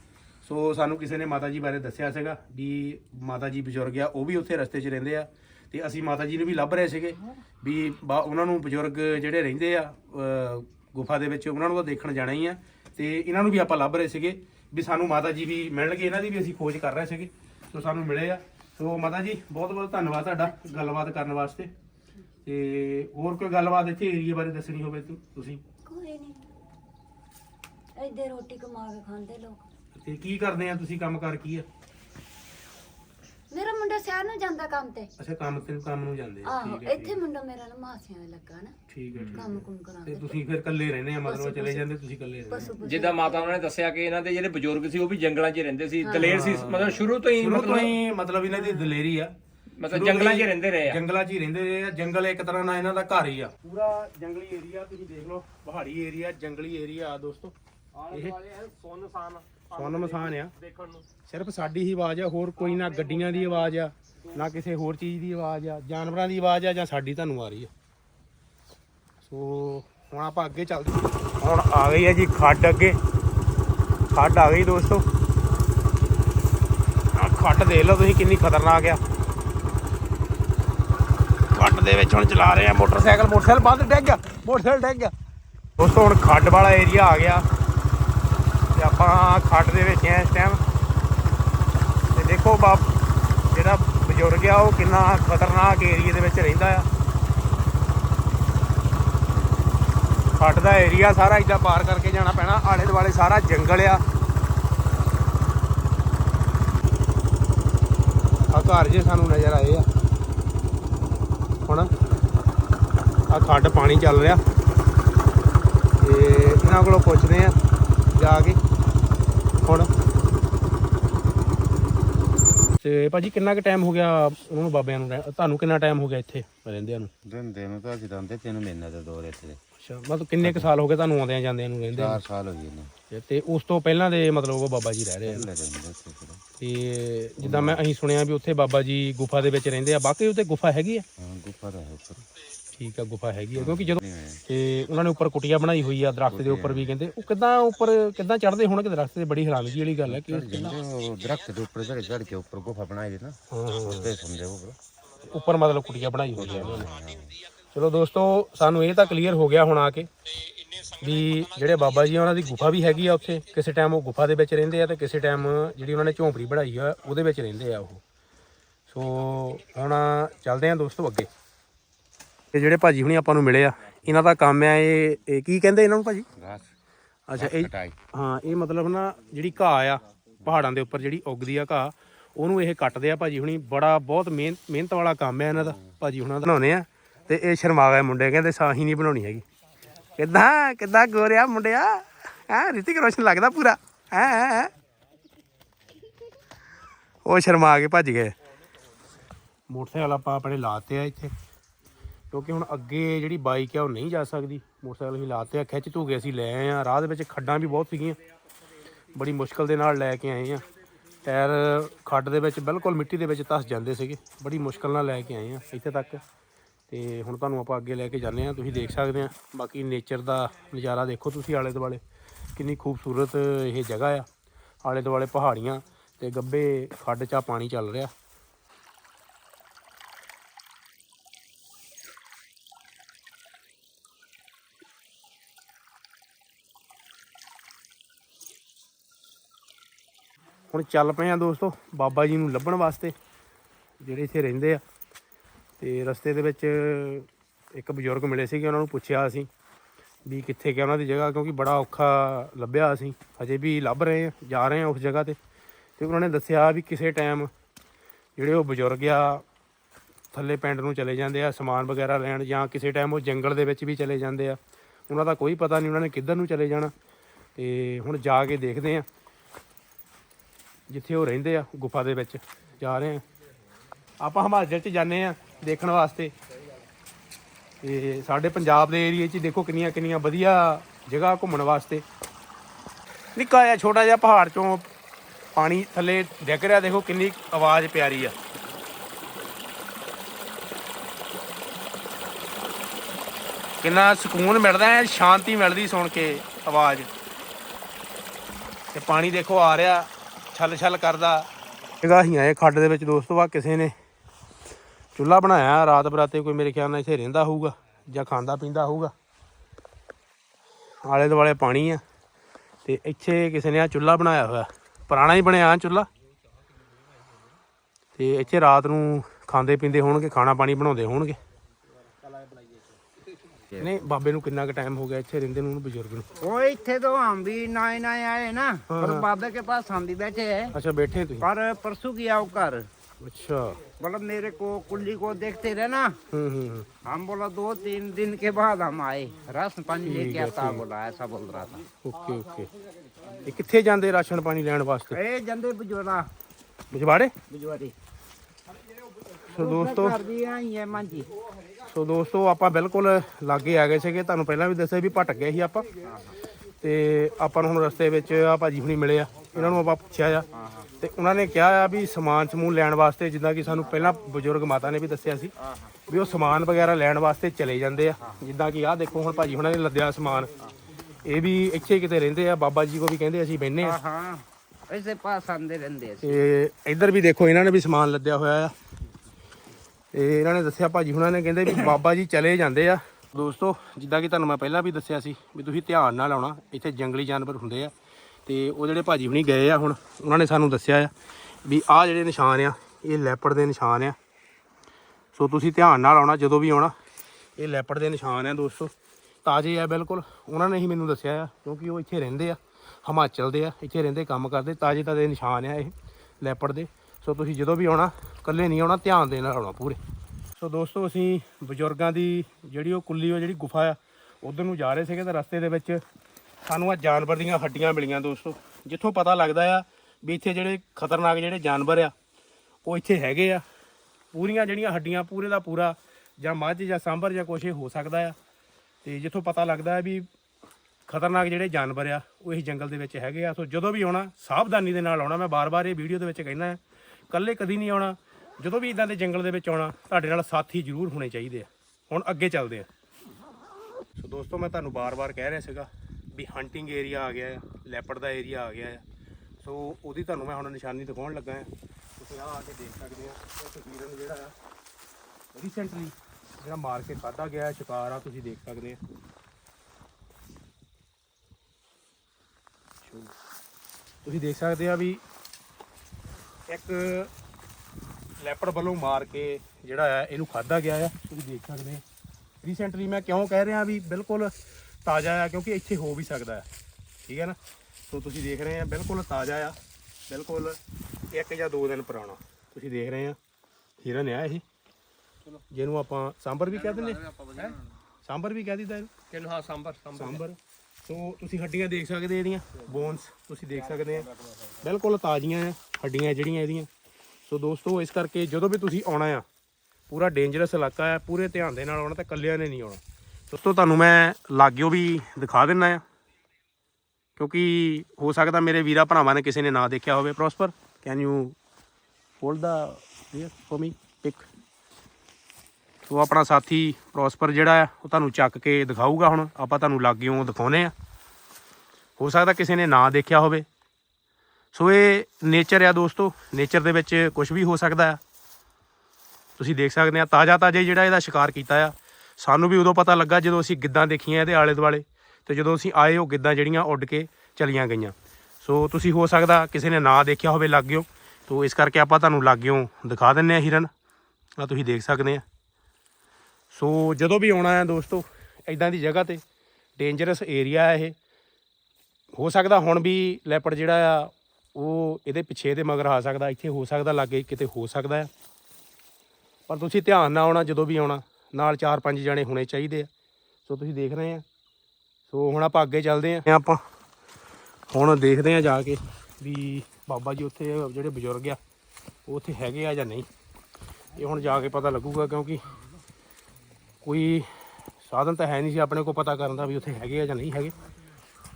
ਸੋ ਸਾਨੂੰ ਕਿਸੇ ਨੇ ਮਾਤਾ ਜੀ ਬਾਰੇ ਦੱਸਿਆ ਸੀਗਾ ਵੀ ਮਾਤਾ ਜੀ ਬਜ਼ੁਰਗ ਆ ਉਹ ਵੀ ਉੱਥੇ ਰਸਤੇ 'ਚ ਰਹਿੰਦੇ ਆ। ਤੇ ਅਸੀਂ ਮਾਤਾ ਜੀ ਨੂੰ ਵੀ ਲੱਭ ਰਹੇ ਸੀਗੇ ਵੀ ਬਾ- ਉਹਨਾਂ ਨੂੰ ਬਜ਼ੁਰਗ ਜਿਹੜੇ ਰਹਿੰਦੇ ਆ ਅਹ, ਗੁਫਾ ਦੇ ਵਿੱਚ ਉਹਨਾਂ ਨੂੰ ਤਾਂ ਦੇਖਣ ਜਾਣਾ ਹੀ ਆ। ਤੇ ਇਹਨਾਂ ਨੂੰ ਵੀ ਆਪਾਂ ਲੱਭ ਰਹੇ ਸੀਗੇ। ਵੀ ਸਾਨੂੰ ਮਾਤਾ ਜੀ ਵੀ ਮਿਲਣਗੇ ਇਹਨਾਂ ਦੀ ਵੀ ਅਸੀਂ ਖੋਜ ਕਰ ਰਹੇ ਸੀਗੇ। ਸੋ ਸਾਨੂੰ ਮਿਲੇ ਆ। ਸੋ ਮਾਤਾ ਜੀ ਬਹੁਤ ਬਹੁਤ ਧੰਨਵਾਦ ਤੁਹਾਡਾ ਗੱਲਬਾਤ ਕਰਨ ਵਾਸਤੇ। ਤੇ ਹੋਰ ਕੋਈ ਗੱਲਬਾਤ ਇੱਥੇ ਏਰੀਆ ਬਾਰੇ ਦੱਸਣੀ ਹੋਵੇ ਤੁ- ਤੁਸੀਂ? ਕੋਈ ਨਹੀਂ ਇੱਥੇ ਰੋਟੀ ਕਮਾ ਕੇ ਖਾਂਦੇ ਲੋਕ। ਤੇ ਕੀ ਕਰਦੇ ਆ ਤੁਸੀਂ? ਕੰਮ ਕਰ ਕੀ ਆ? ਮੁੰਡਾ ਸ਼ਹਿਰ ਨੂੰ ਜਾਂਦਾ ਕੰਮ ਤੇ? ਅੱਛਾ ਕੰਮ ਤੇ ਕੰਮ ਨੂੰ ਜਾਂਦੇ ਆ ਆਹੋ ਠੀਕ ਹੈ ਇੱਥੇ ਮੁੰਡਾ ਮੇਰਾ ਨਾ ਮਾਸਿਆਂ ਦਾ ਲੱਗਾ ਨਾ। ਠੀਕ ਹੈ ਠੀਕ ਹੈ। ਕੰਮ ਕੁਮ ਤੇ ਕਰਾਉਂਦੇ ਤੁਸੀਂ ਫਿਰ ਇਕੱਲੇ ਰਹਿੰਦੇ ਆ ਮਤਲਬ ਚਲੇ ਜਾਂਦੇ ਤੁਸੀਂ ਇਕੱਲੇ ਰਹਿੰਦੇ ਪਸ਼ੂ ਪਸ਼ੂ। ਜਿੱਦਾਂ ਮਾਤਾ ਉਹਨਾਂ ਨੇ ਦੱਸਿਆ ਕਿ ਇਹਨਾਂ ਦੇ ਜਿਹੜੇ ਬਜ਼ੁਰਗ ਸੀ ਉਹ ਵੀ ਜੰਗਲਾਂ 'ਚ ਹੀ ਰਹਿੰਦੇ ਸੀ ਦਲੇਰ ਸੀ ਮਤਲਬ ਸ਼ੁਰੂ ਤੋਂ ਹੀ ਸ਼ੁਰੂ ਤੋਂ ਮਤਲਬ ਹੀ ਮਤਲਬ ਇਹਨਾਂ ਦੀ ਦਲੇਰੀ ਆ। ਮਤਲਬ ਸ਼ੁਰੂ ਜੰਗਲਾਂ 'ਚ ਹੀ ਰਹਿੰਦੇ ਰਹੇ ਆ। ਜੰਗਲਾਂ 'ਚ ਹੀ ਰਹਿੰਦੇ ਰਹੇ ਆ। ਜੰਗਲ ਇੱਕ ਤਰ੍ਹਾਂ ਨਾਲ ਇਹਨਾਂ ਦਾ ਘਰ ਹੀ ਆ। ਪੂਰਾ ਜੰਗਲੀ ਏਰੀਆ ਤੁਸੀਂ ਦੇਖ ਲਓ ਪਹਾੜੀ ਏਰੀਆ ਜੰਗਲੀ ਏਰੀਆ ਆ ਦੋਸਤੋ। ਇਹ ਸੋਨ ਮਸਾਨ ਆ। ਦੇਖਣ ਨੂੰ। ਸਿਰਫ ਸਾਡੀ ਹੀ ਆਵਾਜ਼ ਆ ਹੋਰ ਕੋਈ ਨਾ ਗੱਡੀਆਂ ਦੀ ਆਵਾਜ਼ ਆ ਨਾ ਕਿਸੇ ਹੋਰ ਚੀਜ਼ ਦੀ ਆਵਾਜ਼ ਆ ਜਾਨਵਰਾਂ ਦੀ ਆਵਾਜ਼ ਆ ਜਾਂ ਸਾਡੀ ਤੁਹਾਨੂੰ ਆ ਰਹੀ ਆ। ਸੋ ਹੁਣ ਆਪਾਂ ਅੱਗੇ ਚੱਲਦੇ ਹੁਣ ਆ ਗਈ ਹੈ ਜੀ ਖੱਡ ਅੱਗੇ। ਖੱਡ ਆ ਗਈ ਦੋਸਤੋ। ਆ ਖੱਡ ਦੇਖ ਲਓ ਤੁਸੀਂ ਕਿੰਨੀ ਖਤਰਨਾਕ ਆ। ਖੱਡ ਦੇ ਵਿੱਚ ਹੁਣ ਚਲਾ ਰਹੇ ਆ ਮੋਟਰਸਾਈਕਲ। ਮੋਟਰਸਾਈਕਲ ਬੰਦ ਡਿੱਗ ਗਿਆ ਮੋਟਰਸਾਈਕਲ ਡਿੱਗ ਗਿਆ। ਦੋਸਤੋ ਹੁਣ ਖੱਡ ਵਾਲਾ ਏਰੀਆ ਆ ਗਿਆ। ਤੇ ਆਪਾਂ ਖੱਡ ਦੇ ਵਿੱਚ ਆ ਇਸ ਟਾਈਮ ਤੇ ਦੇਖੋ ਬਾਪ, ਜਿਹੜਾ ਬਜ਼ੁਰਗ ਆ, ਉਹ ਕਿੰਨਾ ਖਤਰਨਾਕ ਏਰੀਆ ਦੇ ਵਿੱਚ ਰਹਿੰਦਾ ਆ। ਖੱਡ ਦਾ ਏਰੀਆ ਸਾਰਾ ਇਦਾਂ ਪਾਰ ਕਰਕੇ ਜਾਣਾ ਪੈਣਾ, ਆਲੇ ਦੁਆਲੇ ਸਾਰਾ ਜੰਗਲ ਆ। ਆ ਘਰ ਜੇ ਸਾਨੂੰ ਨਜ਼ਰ ਆਏ ਆ। ਹੁਣ ਆ ਖੱਡ ਪਾਣੀ ਚੱਲ ਰਿਹਾ। ਤੇ ਇਹਨਾਂ ਕੋਲੋਂ ਪੁੱਛਦੇ ਆ ਜਾ ਕੇ। ਹੁਣ। ਤੇ ਭਾਜੀ ਕਿੰਨਾ ਕੁ ਟਾਈਮ ਹੋ ਗਿਆ ਉਹਨਾਂ ਨੂੰ ਬਾਬਿਆਂ ਨੂੰ ਰਹਿ- ਤੁਹਾਨੂੰ ਕਿੰਨਾ ਟਾਈਮ ਹੋ ਗਿਆ ਇੱਥੇ ਰਹਿੰਦਿਆਂ ਨੂੰ? ਦਿੰਦੇ ਨੂੰ ਤਾਂ ਅਸੀਂ ਦੰਦੇ ਤਿੰਨ ਮਹੀਨੇ ਦੇ ਦੌਰੇ ਤੇ ਅੱਛਾ ਮਤਲਬ ਕਿੰਨੇ ਕੁ ਸਾਲ ਹੋ ਗਏ ਤੁਹਾਨੂੰ ਆਉਂਦਿਆਂ ਜਾਂਦਿਆਂ ਨੂੰ ਰਹਿੰਦੇ 4 ਸਾਲ ਹੋ ਗਏ ਨੇ। ਤੇ- ਤੇ ਉਸ ਤੋਂ ਪਹਿਲਾਂ ਦੇ ਮਤਲਬ ਉਹ ਬਾਬਾ ਜੀ ਰਹਿ ਰਹੇ ਆ। ਲੈ ਫਿਰ। ਤੇ ਜਿੱਦਾਂ ਮੈਂ ਅਸੀਂ ਸੁਣਿਆ ਵੀ ਉੱਥੇ ਬਾਬਾ ਜੀ ਗੁਫਾ ਦੇ ਵਿੱਚ ਰਹਿੰਦੇ ਆ। ਬਾਕੀ ਉੱਤੇ ਗੁਫਾ ਹੈਗੀ ਆ? ਹਾਂ ਗੁਫਾ ਦਾ ਹੈ ਉੱਪਰ। ਠੀਕ ਆ ਗੁਫਾ ਹੈਗੀ ਆ। ਕਿਉਂਕਿ ਜਦੋਂ ਨਹੀਂ ਤੇ ਉਹਨਾਂ ਨੇ ਉੱਪਰ ਕੁਟੀਆ ਬਣਾਈ ਹੋਈ ਆ ਦਰਖਤ ਦੇ ਉੱਪਰ ਵੀ ਕਹਿੰਦੇ ਉਹ ਕਿਦਾਂ ਉੱਪਰ ਕਿਦਾਂ ਚੜਦੇ ਹੋਣਗੇ ਦਰਖਤ ਤੇ? ਬੜੀ ਹੈਰਾਨਗੀ ਵਾਲੀ ਗੱਲ ਹੈ ਕਿ ਉਹ ਦਰਖਤ ਦੇ ਉੱਪਰ ਚੜ ਚੜ ਕੇ ਉੱਪਰ ਗੁਫਾ ਬਣਾਈ ਦੀ ਨਾ। ਹਾਂ, ਹਾਂ, ਉੱਤੇ ਸਮਝੇ ਉਹ ਉੱਪਰ ਮਤਲਬ ਕੁਟੀਆ ਬਣਾਈ ਹੋਈ ਆ ਉਹਨਾਂ ਨੇ। ਚਲੋ ਦੋਸਤੋ ਸਾਨੂੰ ਇਹ ਤਾਂ ਕਲੀਅਰ ਹੋ ਗਿਆ ਹੁਣ ਆ ਕੇ ਵੀ ਜਿਹੜੇ ਬਾਬਾ ਜੀ ਉਹਨਾਂ ਦੀ ਗੁਫਾ ਵੀ ਹੈਗੀ ਆ ਉੱਥੇ। ਕਿਸੇ ਟਾਈਮ ਉਹ ਗੁਫਾ ਦੇ ਵਿੱਚ ਰਹਿੰਦੇ ਆ ਤੇ ਕਿਸੇ ਟਾਈਮ ਜਿਹੜੀ ਉਹਨਾਂ ਨੇ ਝੌਂਪੜੀ ਬਣਾਈ ਆ ਉਹਦੇ ਵਿੱਚ ਰਹਿੰਦੇ ਆ ਉਹ। ਸੋ ਹੁਣ ਚੱਲਦੇ ਆ ਦੋਸਤੋ ਅੱਗੇ। ਇਹ ਜਿਹੜੇ ਭਾਜੀ ਹੁਣੀ ਆਪਾਂ ਨੂੰ ਮਿਲੇ ਆ ਇਹਨਾਂ ਦਾ ਕੰਮ ਆ ਇਹ ਇਹ ਕੀ ਕਹਿੰਦੇ ਇਹਨਾਂ ਨੂੰ ਭਾਜੀ? ਘਾਸ ਅੱਛਾ ਇਹ ਕਟਾਈ। ਹਾਂ ਇਹ ਮਤਲਬ ਨਾ ਜਿਹੜੀ ਘਾਹ ਆ ਪਹਾੜਾਂ ਦੇ ਉੱਪਰ ਜਿਹੜੀ ਉੱਗਦੀ ਆ ਘਾਹ ਉਹਨੂੰ ਇਹ ਕੱਟਦੇ ਆ ਭਾਜੀ ਹੁਣੀ। ਬੜਾ ਬਹੁਤ ਮਿਹਨਤ ਮਿਹਨਤ ਵਾਲਾ ਕੰਮ ਹੈ ਇਹਨਾਂ ਦਾ ਭਾਜੀ ਹੁਣਾਂ ਦਾ। ਬਣਾਉਣੇ ਆ ਤੇ ਇਹ ਸ਼ਰਮਾ ਗਏ ਮੁੰਡੇ ਕਹਿੰਦੇ ਸਾਹੀ ਨਹੀਂ ਬਣਾਉਣੀ ਹੈਗੀ। ਕਿੱਦਾਂ ਕਿੱਦਾਂ ਗੋਰਿਆ ਮੁੰਡਿਆ? ਹੈ ਰਿਤਿਕ ਰੋਸ਼ਨ ਲੱਗਦਾ ਪੂਰਾ। ਹੈ ਉਹ ਸ਼ਰਮਾ ਕੇ ਭੱਜ ਗਏ। ਮੋਟਰਸਾਈਕਲ ਆਪਾਂ ਆਪਣੇ ਲਾਤੇ ਆ ਇੱਥੇ। ਕਿਉਂਕਿ ਹੁਣ ਅੱਗੇ ਜਿਹੜੀ ਬਾਈਕ ਆ ਉਹ ਨਹੀਂ ਜਾ ਸਕਦੀ। ਮੋਟਰਸਾਈਕਲ ਅਸੀਂ ਲਾਤੇ ਆ, ਖਿੱਚ ਧੂ ਕੇ ਅਸੀਂ, ਲੈ ਆਏ ਆ। ਰਾਹ ਦੇ ਵਿੱਚ ਖੱਡਾਂ ਵੀ ਬਹੁਤ ਸੀਗੀਆਂ। ਬੜੀ ਮੁਸ਼ਕਲ ਦੇ ਨਾਲ ਲੈ ਕੇ ਆਏ ਆ। ਟਾਇਰ ਖੱਡ ਦੇ ਵਿੱਚ ਬਿਲਕੁਲ ਮਿੱਟੀ ਦੇ ਵਿੱਚ ਧਸ ਜਾਂਦੇ ਸੀਗੇ। ਬੜੀ ਮੁਸ਼ਕਲ ਨਾਲ ਲੈ ਕੇ ਆਏ ਆ ਇੱਥੇ ਤੱਕ। ਤੇ ਹੁਣ ਤੁਹਾਨੂੰ ਆਪਾਂ ਅੱਗੇ ਲੈ ਕੇ ਜਾਂਦੇ ਆ, ਤੁਸੀਂ ਦੇਖ ਸਕਦੇ ਆ। ਬਾਕੀ ਨੇਚਰ ਦਾ ਨਜ਼ਾਰਾ ਦੇਖੋ ਤੁਸੀਂ ਆਲੇ ਦੁਆਲੇ। ਕਿੰਨੀ ਖੂਬਸੂਰਤ ਇਹ ਜਗ੍ਹਾ ਆ। ਆਲੇ ਦੁਆਲੇ ਪਹਾੜੀਆਂ ਤੇ ਗੱਬੇ ਖੱਡ 'ਚ ਆ ਪਾਣੀ ਚੱਲ ਰਿਹਾ। ਹੁਣ ਚੱਲ ਪਏ ਆ ਦੋਸਤੋ, ਬਾਬਾ ਜੀ ਨੂੰ ਲੱਭਣ ਵਾਸਤੇ, ਜਿਹੜੇ ਇੱਥੇ ਰਹਿੰਦੇ ਆ। ਤੇ ਰਸਤੇ ਦੇ ਵਿੱਚ ਇੱਕ ਬਜ਼ੁਰਗ ਮਿਲੇ ਸੀਗੇ, ਉਹਨਾਂ ਨੂੰ ਪੁੱਛਿਆ ਅਸੀਂ ਵੀ ਕਿੱਥੇ ਗਿਆ ਉਹਨਾਂ ਦੀ ਜਗ੍ਹਾ, ਕਿਉਂਕਿ ਬੜਾ ਔਖਾ ਲੱਭਿਆ ਅਸੀਂ। ਹਜੇ ਵੀ ਲੱਭ ਰਹੇ ਆ, ਜਾ ਰਹੇ ਆ ਉਸ ਜਗ੍ਹਾ ਤੇ। ਤੇ ਉਹਨਾਂ ਨੇ ਦੱਸਿਆ ਵੀ ਕਿਸੇ ਟਾਈਮ ਜਿਹੜੇ ਉਹ ਬਜ਼ੁਰਗ ਆ, ਥੱਲੇ ਪਿੰਡ ਨੂੰ ਚਲੇ ਜਾਂਦੇ ਆ, ਸਮਾਨ ਵਗੈਰਾ ਲੈਣ ਜਾਂ ਕਿਸੇ ਟਾਈਮ ਉਹ ਜੰਗਲ ਦੇ ਵਿੱਚ ਵੀ ਚਲੇ ਜਾਂਦੇ ਆ। ਉਹਨਾਂ ਦਾ ਕੋਈ ਪਤਾ ਨਹੀਂ, ਉਹਨਾਂ ਨੇ ਕਿੱਧਰ ਨੂੰ ਚਲੇ ਜਾਣਾ। ਤੇ ਹੁਣ ਜਾ ਕੇ ਦੇਖਦੇ ਆ। ਜਿੱਥੇ ਉਹ ਰਹਿੰਦੇ ਆ, ਗੁਫਾ ਦੇ ਵਿੱਚ ਜਾ ਰਹੇ ਆ। ਆਪਾਂ ਹਿਮਾਚਲ 'ਚ ਜਾਂਦੇ ਆ ਦੇਖਣ ਵਾਸਤੇ। ਤੇ ਸਾਡੇ ਪੰਜਾਬ ਦੇ ਏਰੀਏ 'ਚ ਦੇਖੋ ਕਿੰਨੀਆਂ ਕਿੰਨੀਆਂ ਵਧੀਆ ਜਗ੍ਹਾ ਘੁੰਮਣ ਵਾਸਤੇ। ਨਿੱਕਾ ਜਿਹਾ, ਛੋਟਾ ਜਿਹਾ ਪਹਾੜ 'ਚੋਂ ਪਾਣੀ ਥੱਲੇ ਡਿੱਗ ਰਿਹਾ, ਦੇਖੋ ਕਿੰਨੀ ਆਵਾਜ਼ ਪਿਆਰੀ ਆ। ਕਿੰਨਾ ਸਕੂਨ ਮਿਲਦਾ ਹੈ, ਸ਼ਾਂਤੀ ਮਿਲਦੀ ਸੁਣ ਕੇ ਆਵਾਜ਼। ਤੇ ਪਾਣੀ ਦੇਖੋ ਆ ਰਿਹਾ। ਛਲ ਛਲ ਕਰਦਾ ਜਗ੍ਹਾ ਇਹ ਖੱਡ ਦੇ ਵਿੱਚ ਦੋਸਤੋ ਆ ਕਿਸੇ ਨੇ। ਚੁੱਲ੍ਹਾ ਬਣਾਇਆ, ਰਾਤ ਬਰਾਤੇ ਕੋਈ ਮੇਰੇ ਖਿਆਲ ਨਾਲ ਇੱਥੇ ਰਹਿੰਦਾ ਹੋਊਗਾ ਜਾਂ ਖਾਂਦਾ ਪੀਂਦਾ ਹੋਊਗਾ। ਆਲੇ ਦੁਆਲੇ ਪਾਣੀ ਆ ਤੇ ਇੱਥੇ ਕਿਸੇ ਨੇ ਆ ਚੁੱਲ੍ਹਾ ਬਣਾਇਆ ਹੋਇਆ। ਪੁਰਾਣਾ ਹੀ ਬਣਿਆ ਚੁੱਲ੍ਹਾ। ਤੇ ਇੱਥੇ ਰਾਤ ਨੂੰ ਖਾਂਦੇ ਪੀਂਦੇ ਹੋਣਗੇ, ਖਾਣਾ ਪਾਣੀ ਬਣਾਉਂਦੇ ਹੋਣਗੇ। ਨਹੀਂ ਬਾਬੇ ਨੂੰ ਕਿੰਨਾ ਕੁ ਟਾਈਮ ਹੋ ਗਿਆ ਇੱਥੇ ਰਹਿੰਦੇ ਨੂੰ ਉਹਨੂੰ ਬਜ਼ੁਰਗ ਨੂੰ वो इतने तो हम भी नए नए आए ना पर बाबे के पास हम भी बैठे हैं ਅੱਛਾ ਬੈਠੇ ਤੁਸੀਂ पर परसों किया वो घर ਅੱਛਾ बोला मेरे को कुल्ली को देखते रहे ना ਹੂੰ हम्म, हूँ हूँ हम बोला दो तीन दिन के बाद हम आए राशन पानी लेके आता बोला ऐसा बोल रहा था ਓਕੇ ਓਕੇ ਇਹ ਕਿੱਥੇ ਜਾਂਦੇ ਰਾਸ਼ਨ ਪਾਣੀ ਲੈਣ ਵਾਸਤੇ ए जंदे बुजोरा ਵਿਜਵਾੜੇ बुजवारी ਸੋ ਦੋਸਤੋ कर दिए हैं ये मान जी ਸੋ ਦੋਸਤੋ ਆਪਾਂ ਬਿਲਕੁਲ ਲਾਗੇ ਆ ਗਏ ਸੀਗੇ। ਤੁਹਾਨੂੰ ਪਹਿਲਾਂ ਵੀ ਦੱਸਿਆ ਵੀ ਭਟਕ ਗਏ ਸੀ ਆਪਾਂ। ਤੇ ਆਪਾਂ ਨੂੰ ਹੁਣ ਰਸਤੇ ਵਿੱਚ ਆ ਭਾਜੀ ਹੁਣੀ ਮਿਲੇ ਆ। ਇਹਨਾਂ ਨੂੰ ਆਪਾਂ ਪੁੱਛਿਆ ਆ। ਤੇ ਉਹਨਾਂ ਨੇ ਕਿਹਾ ਆ ਵੀ ਸਮਾਨ ਸਮੂਹ ਲੈਣ ਵਾਸਤੇ ਜਿੱਦਾਂ ਕਿ ਸਾਨੂੰ ਪਹਿਲਾਂ ਬਜ਼ੁਰਗ ਮਾਤਾ ਨੇ ਵੀ ਦੱਸਿਆ ਸੀ ਵੀ ਉਹ ਸਮਾਨ ਵਗੈਰਾ ਲੈਣ ਵਾਸਤੇ ਚਲੇ ਜਾਂਦੇ ਆ। ਜਿੱਦਾਂ ਕਿ ਆਹ ਦੇਖੋ ਹੁਣ ਭਾਜੀ ਹੁਣਾਂ ਨੇ ਲੱਦਿਆ ਸਮਾਨ। ਇਹ ਵੀ ਇੱਥੇ ਕਿਤੇ ਰਹਿੰਦੇ ਆ। ਬਾਬਾ ਜੀ ਕੋ ਵੀ ਕਹਿੰਦੇ ਅਸੀਂ ਬੈੰਨੇ ਆ। ਹਾਂ ਇਸੇ ਪਾਸ ਆਂਦੇ ਰਹਿੰਦੇ ਆ ਤੇ ਇੱਧਰ ਵੀ ਦੇਖੋ ਇਹਨਾਂ ਨੇ ਵੀ ਸਮਾਨ ਲੱਦਿਆ ਹੋਇਆ ਆ। ਤੇ ਇਹਨਾਂ ਨੇ ਦੱਸਿਆ ਭਾਜੀ ਹੁਣਾਂ ਨੇ, ਕਹਿੰਦੇ ਵੀ ਬਾਬਾ ਜੀ ਚਲੇ ਜਾਂਦੇ ਆ। ਦੋਸਤੋ, ਜਿੱਦਾਂ ਕਿ ਤੁਹਾਨੂੰ ਮੈਂ ਪਹਿਲਾਂ ਵੀ ਦੱਸਿਆ ਸੀ ਵੀ ਤੁਸੀਂ ਧਿਆਨ ਨਾਲ ਆਉਣਾ, ਇੱਥੇ ਜੰਗਲੀ ਜਾਨਵਰ ਹੁੰਦੇ ਆ। ਤੇ ਉਹ ਜਿਹੜੇ ਭਾਜੀ ਹੁਣੀ ਗਏ ਆ ਹੁਣ, ਉਹਨਾਂ ਨੇ ਸਾਨੂੰ ਦੱਸਿਆ ਆ ਵੀ ਆਹ ਜਿਹੜੇ ਨਿਸ਼ਾਨ ਆ, ਇਹ ਲੈਪੜ ਦੇ ਨਿਸ਼ਾਨ ਆ। ਸੋ ਤੁਸੀਂ ਧਿਆਨ ਨਾਲ ਆਉਣਾ, ਜਦੋਂ ਵੀ ਆਉਣਾ, ਇਹ ਲੈਪੜ ਦੇ ਨਿਸ਼ਾਨ ਆ ਦੋਸਤੋ। ਤਾਜ਼ੇ ਆ ਬਿਲਕੁਲ, ਉਹਨਾਂ ਨੇ ਹੀ ਮੈਨੂੰ ਦੱਸਿਆ ਆ, ਕਿਉਂਕਿ ਉਹ ਇੱਥੇ ਰਹਿੰਦੇ ਆ, ਹਿਮਾਚਲ ਦੇ ਆ, ਇੱਥੇ ਰਹਿੰਦੇ ਕੰਮ ਕਰਦੇ, ਤਾਜ਼ੇ ਤਾਜ਼ੇ ਨਿਸ਼ਾਨ ਆ ਇਹ ਲੈਪੜ ਦੇ। ਸੋ ਤੁਸੀਂ ਜਦੋਂ ਵੀ ਆਉਣਾ, ਇਕੱਲੇ ਨਹੀਂ ਆਉਣਾ, ਧਿਆਨ ਦੇ ਨਾਲ ਆਉਣਾ ਪੂਰੇ। ਸੋ ਦੋਸਤੋ, ਅਸੀਂ ਬਜ਼ੁਰਗਾਂ ਦੀ ਜਿਹੜੀ ਉਹ ਕੁੱਲੀ ਉਹ ਜਿਹੜੀ ਗੁਫਾ ਆ, ਉਧਰ ਨੂੰ ਜਾ ਰਹੇ ਸੀਗੇ ਤਾਂ ਰਸਤੇ ਦੇ ਵਿੱਚ ਸਾਨੂੰ ਆ ਜਾਨਵਰ ਦੀਆਂ ਹੱਡੀਆਂ ਮਿਲੀਆਂ ਦੋਸਤੋ। ਜਿੱਥੋਂ ਪਤਾ ਲੱਗਦਾ ਆ ਵੀ ਇੱਥੇ ਜਿਹੜੇ ਖਤਰਨਾਕ ਜਿਹੜੇ ਜਾਨਵਰ ਆ, ਉਹ ਇੱਥੇ ਹੈਗੇ ਆ। ਪੂਰੀਆਂ ਜਿਹੜੀਆਂ ਹੱਡੀਆਂ, ਪੂਰੇ ਦਾ ਪੂਰਾ, ਜਾਂ ਮੱਝ ਜਾਂ ਸਾਂਭਰ ਜਾਂ ਕੁਛ ਇਹ ਹੋ ਸਕਦਾ ਆ। ਤੇ ਜਿੱਥੋਂ ਪਤਾ ਲੱਗਦਾ ਵੀ ਖਤਰਨਾਕ ਜਿਹੜੇ ਜਾਨਵਰ ਆ, ਉਹ ਇਸ ਜੰਗਲ ਦੇ ਵਿੱਚ ਹੈਗੇ ਆ। ਸੋ ਜਦੋਂ ਵੀ ਆਉਣਾ, ਸਾਵਧਾਨੀ ਦੇ ਨਾਲ ਆਉਣਾ। ਮੈਂ ਬਾਰ-ਬਾਰ ਇਹ ਵੀਡੀਓ ਦੇ ਵਿੱਚ ਕਹਿੰਦਾ ਹਾਂ ਇਕੱਲੇ ਕਦੀ ਨਹੀਂ ਆਉਣਾ। ਜਦੋਂ ਵੀ ਇਦਾਂ ਦੇ ਜੰਗਲ ਦੇ ਵਿੱਚ ਆਉਣਾ, ਤੁਹਾਡੇ ਨਾਲ ਸਾਥੀ ਜ਼ਰੂਰ ਹੋਣੇ ਚਾਹੀਦੇ ਆ। ਹੁਣ ਅੱਗੇ ਚੱਲਦੇ ਆ। ਸੋ ਦੋਸਤੋ, ਮੈਂ ਤੁਹਾਨੂੰ ਬਾਰ-ਬਾਰ ਕਹਿ ਰਿਹਾ ਸੀਗਾ ਵੀ ਹੰਟਿੰਗ ਏਰੀਆ ਆ ਗਿਆ ਆ ਲੈਪੜ ਦਾ ਏਰੀਆ ਆ ਗਿਆ ਆ। ਸੋ ਉਹਦੀ ਤੁਹਾਨੂੰ ਮੈਂ ਹੁਣ ਨਿਸ਼ਾਨੀ ਦਿਖਾਉਣ ਲੱਗਾ ਆ। ਤੁਸੀਂ ਆਹ ਆ ਕੇ ਦੇਖ ਸਕਦੇ ਆ, ਇਹ ਤਸਵੀਰਾਂ ਜਿਹੜਾ ਆ ਰੀਸੈਂਟਲੀ ਜਿਹੜਾ ਮਾਰ ਕੇ ਖਾਦਾ ਗਿਆ, ਸ਼ਿਕਾਰ ਆ, ਤੁਸੀਂ ਦੇਖ ਸਕਦੇ ਆ। ਤੁਸੀਂ ਦੇਖ ਸਕਦੇ ਆ ਵੀ ਇੱਕ ਲੈਪੜ ਵੱਲੋਂ ਮਾਰ ਕੇ ਜਿਹੜਾ ਆ ਇਹਨੂੰ ਖਾਦਾ ਗਿਆ ਆ। ਤੁਸੀਂ ਦੇਖ ਸਕਦੇ ਆ। ਰੀਸੈਂਟਲੀ ਮੈਂ ਕਿਉਂ ਕਹਿ ਰਿਹਾ ਵੀ ਬਿਲਕੁਲ ਤਾਜ਼ਾ ਆ ਕਿਉਂਕਿ ਇੱਥੇ ਹੋ ਵੀ ਸਕਦਾ ਆ। ਠੀਕ ਹੈ ਨਾ? ਸੋ ਤੁਸੀਂ ਦੇਖ ਰਹੇ ਆ ਬਿਲਕੁਲ ਤਾਜ਼ਾ ਆ। ਬਿਲਕੁਲ ਇੱਕ ਜਾਂ ਦੋ ਦਿਨ ਪੁਰਾਣਾ। ਤੁਸੀਂ ਦੇਖ ਰਹੇ ਆ ਹਿਰਨ ਆ ਇਹ। ਜਿਹਨੂੰ ਆਪਾਂ ਸਾਂਬਰ ਵੀ ਕਹਿ ਦਿੰਦੇ ਹੈਂ? ਸਾਂਬਰ ਵੀ ਕਹਿ ਦਿੰਦਾ ਇਹਨੂੰ? ਕਿਨੂੰ ਹਾਂ ਸਾਂਬਰ। ਸਾਂਬਰ। ਸੋ ਤੁਸੀਂ ਹੱਡੀਆਂ ਦੇਖ ਸਕਦੇ ਇਹਦੀਆਂ ਬੋਨਸ ਤੁਸੀਂ ਦੇਖ ਸਕਦੇ ਆ। ਬਿਲਕੁਲ ਤਾਜ਼ੀਆਂ ਆ, ਹੱਡੀਆਂ ਜਿਹੜੀਆਂ ਇਹਦੀਆਂ। ਸੋ ਦੋਸਤੋ, ਇਸ ਕਰਕੇ ਜਦੋਂ ਵੀ ਤੁਸੀਂ ਆਉਣਾ ਆ, ਪੂਰਾ ਡੇਂਜਰਸ ਇਲਾਕਾ ਆ, ਪੂਰੇ ਧਿਆਨ ਦੇ ਨਾਲ ਆਉਣਾ ਤੇ ਇਕੱਲਿਆਂ ਨੇ ਨਹੀਂ ਆਉਣਾ। ਦੋਸਤੋ, ਤੁਹਾਨੂੰ ਮੈਂ ਲਾਗਿਓ ਵੀ ਦਿਖਾ ਦਿੰਨਾ ਆ। ਕਿਉਂਕਿ ਹੋ ਸਕਦਾ ਮੇਰੇ ਵੀਰਾ ਭਰਾਵਾਂ ਨੇ ਕਿਸੇ ਨੇ ਨਾ ਦੇਖਿਆ ਹੋਵੇ। Prosper can you hold the here for me pick so ਆਪਣਾ ਸਾਥੀ ਪ੍ਰੋਸਪਰ ਜਿਹੜਾ ਆ, ਉਹ ਤੁਹਾਨੂੰ ਚੱਕ ਕੇ ਦਿਖਾਊਗਾ ਹੁਣ। ਆਪਾਂ ਤੁਹਾਨੂੰ ਲਾਗਿਓਂ ਦਿਖਾਉਨੇ ਆ। ਹੋ ਸਕਦਾ ਕਿਸੇ ਨੇ ਨਾ ਦੇਖਿਆ ਹੋਵੇ। ਸੋ ਇਹ ਨੇਚਰ ਆ ਦੋਸਤੋ। ਨੇਚਰ ਦੇ ਵਿੱਚ ਕੁਝ ਵੀ ਹੋ ਸਕਦਾ ਆ। ਤੁਸੀਂ ਦੇਖ ਸਕਦੇ ਆ ਤਾਜ਼ਾ ਤਾਜ਼ਾ ਜਿਹੜਾ ਇਹਦਾ ਸ਼ਿਕਾਰ ਕੀਤਾ ਆ। ਸਾਨੂੰ ਵੀ ਉਦੋਂ ਪਤਾ ਲੱਗਾ ਜਦੋਂ ਅਸੀਂ ਗਿੱਦਾਂ ਦੇਖੀਆਂ ਇਹਦੇ ਆਲੇ ਦੁਆਲੇ ਤੇ ਜਦੋਂ ਅਸੀਂ ਆਏ, ਉਹ ਗਿੱਦਾਂ ਜਿਹੜੀਆਂ ਉੱਡ ਕੇ ਚਲੀਆਂ ਗਈਆਂ। ਸੋ ਤੁਸੀਂ ਹੋ ਸਕਦਾ ਕਿਸੇ ਨੇ ਨਾ ਦੇਖਿਆ ਹੋਵੇ ਲਾਗਿਓ। ਤੋ ਇਸ ਕਰਕੇ ਆਪਾਂ ਤੁਹਾਨੂੰ ਲਾਗਿਓਂ ਦਿਖਾ ਦਿੰਨੇ ਆ ਹਿਰਨ। ਆ ਤੁਸੀਂ ਦੇਖ ਸਕਦੇ ਆ। ਸੋ ਜਦੋਂ ਵੀ ਆਉਣਾ ਹੈ ਦੋਸਤੋ ਇਦਾਂ ਦੀ ਜਗ੍ਹਾ ਤੇ ਡੇਂਜਰਸ ਏਰੀਆ ਹੈ ਇਹ। ਹੋ ਸਕਦਾ ਹੁਣ ਵੀ ਲੈਪੜ ਜਿਹੜਾ ਆ, ਉਹ ਇਹਦੇ ਪਿੱਛੇ ਦੇ ਮਗਰ ਆ ਸਕਦਾ, ਇੱਥੇ ਹੋ ਸਕਦਾ, ਲਾਗੇ ਕਿਤੇ ਹੋ ਸਕਦਾ ਆ ਪਰ ਤੁਸੀਂ ਧਿਆਨ ਨਾਲ ਆਉਣਾ, ਜਦੋਂ ਵੀ ਆਉਣਾ, ਨਾਲ 4-5 ਜਣੇ ਹੋਣੇ ਚਾਹੀਦੇ ਆ। ਸੋ ਤੁਸੀਂ ਦੇਖ ਰਹੇ ਆ। ਸੋ ਹੁਣ ਆਪਾਂ ਅੱਗੇ ਚੱਲਦੇ ਆ। ਆਪਾਂ ਹੁਣ ਦੇਖਦੇ ਆ ਜਾ ਕੇ ਵੀ ਬਾਬਾ ਜੀ ਉੱਥੇ ਜਿਹੜੇ ਬਜ਼ੁਰਗ ਆ, ਉਹ ਉੱਥੇ ਹੈਗੇ ਆ ਜਾਂ ਨਹੀਂ। ਇਹ ਹੁਣ ਜਾ ਕੇ ਪਤਾ ਲੱਗੂਗਾ ਕਿਉਂਕਿ ਕੋਈ ਸਾਧਨ ਤਾਂ ਹੈ ਨਹੀਂ ਸੀ ਆਪਣੇ ਕੋਲ ਪਤਾ ਕਰਨ ਦਾ ਵੀ ਉੱਥੇ ਹੈਗੇ ਆ ਜਾਂ ਨਹੀਂ ਹੈਗੇ।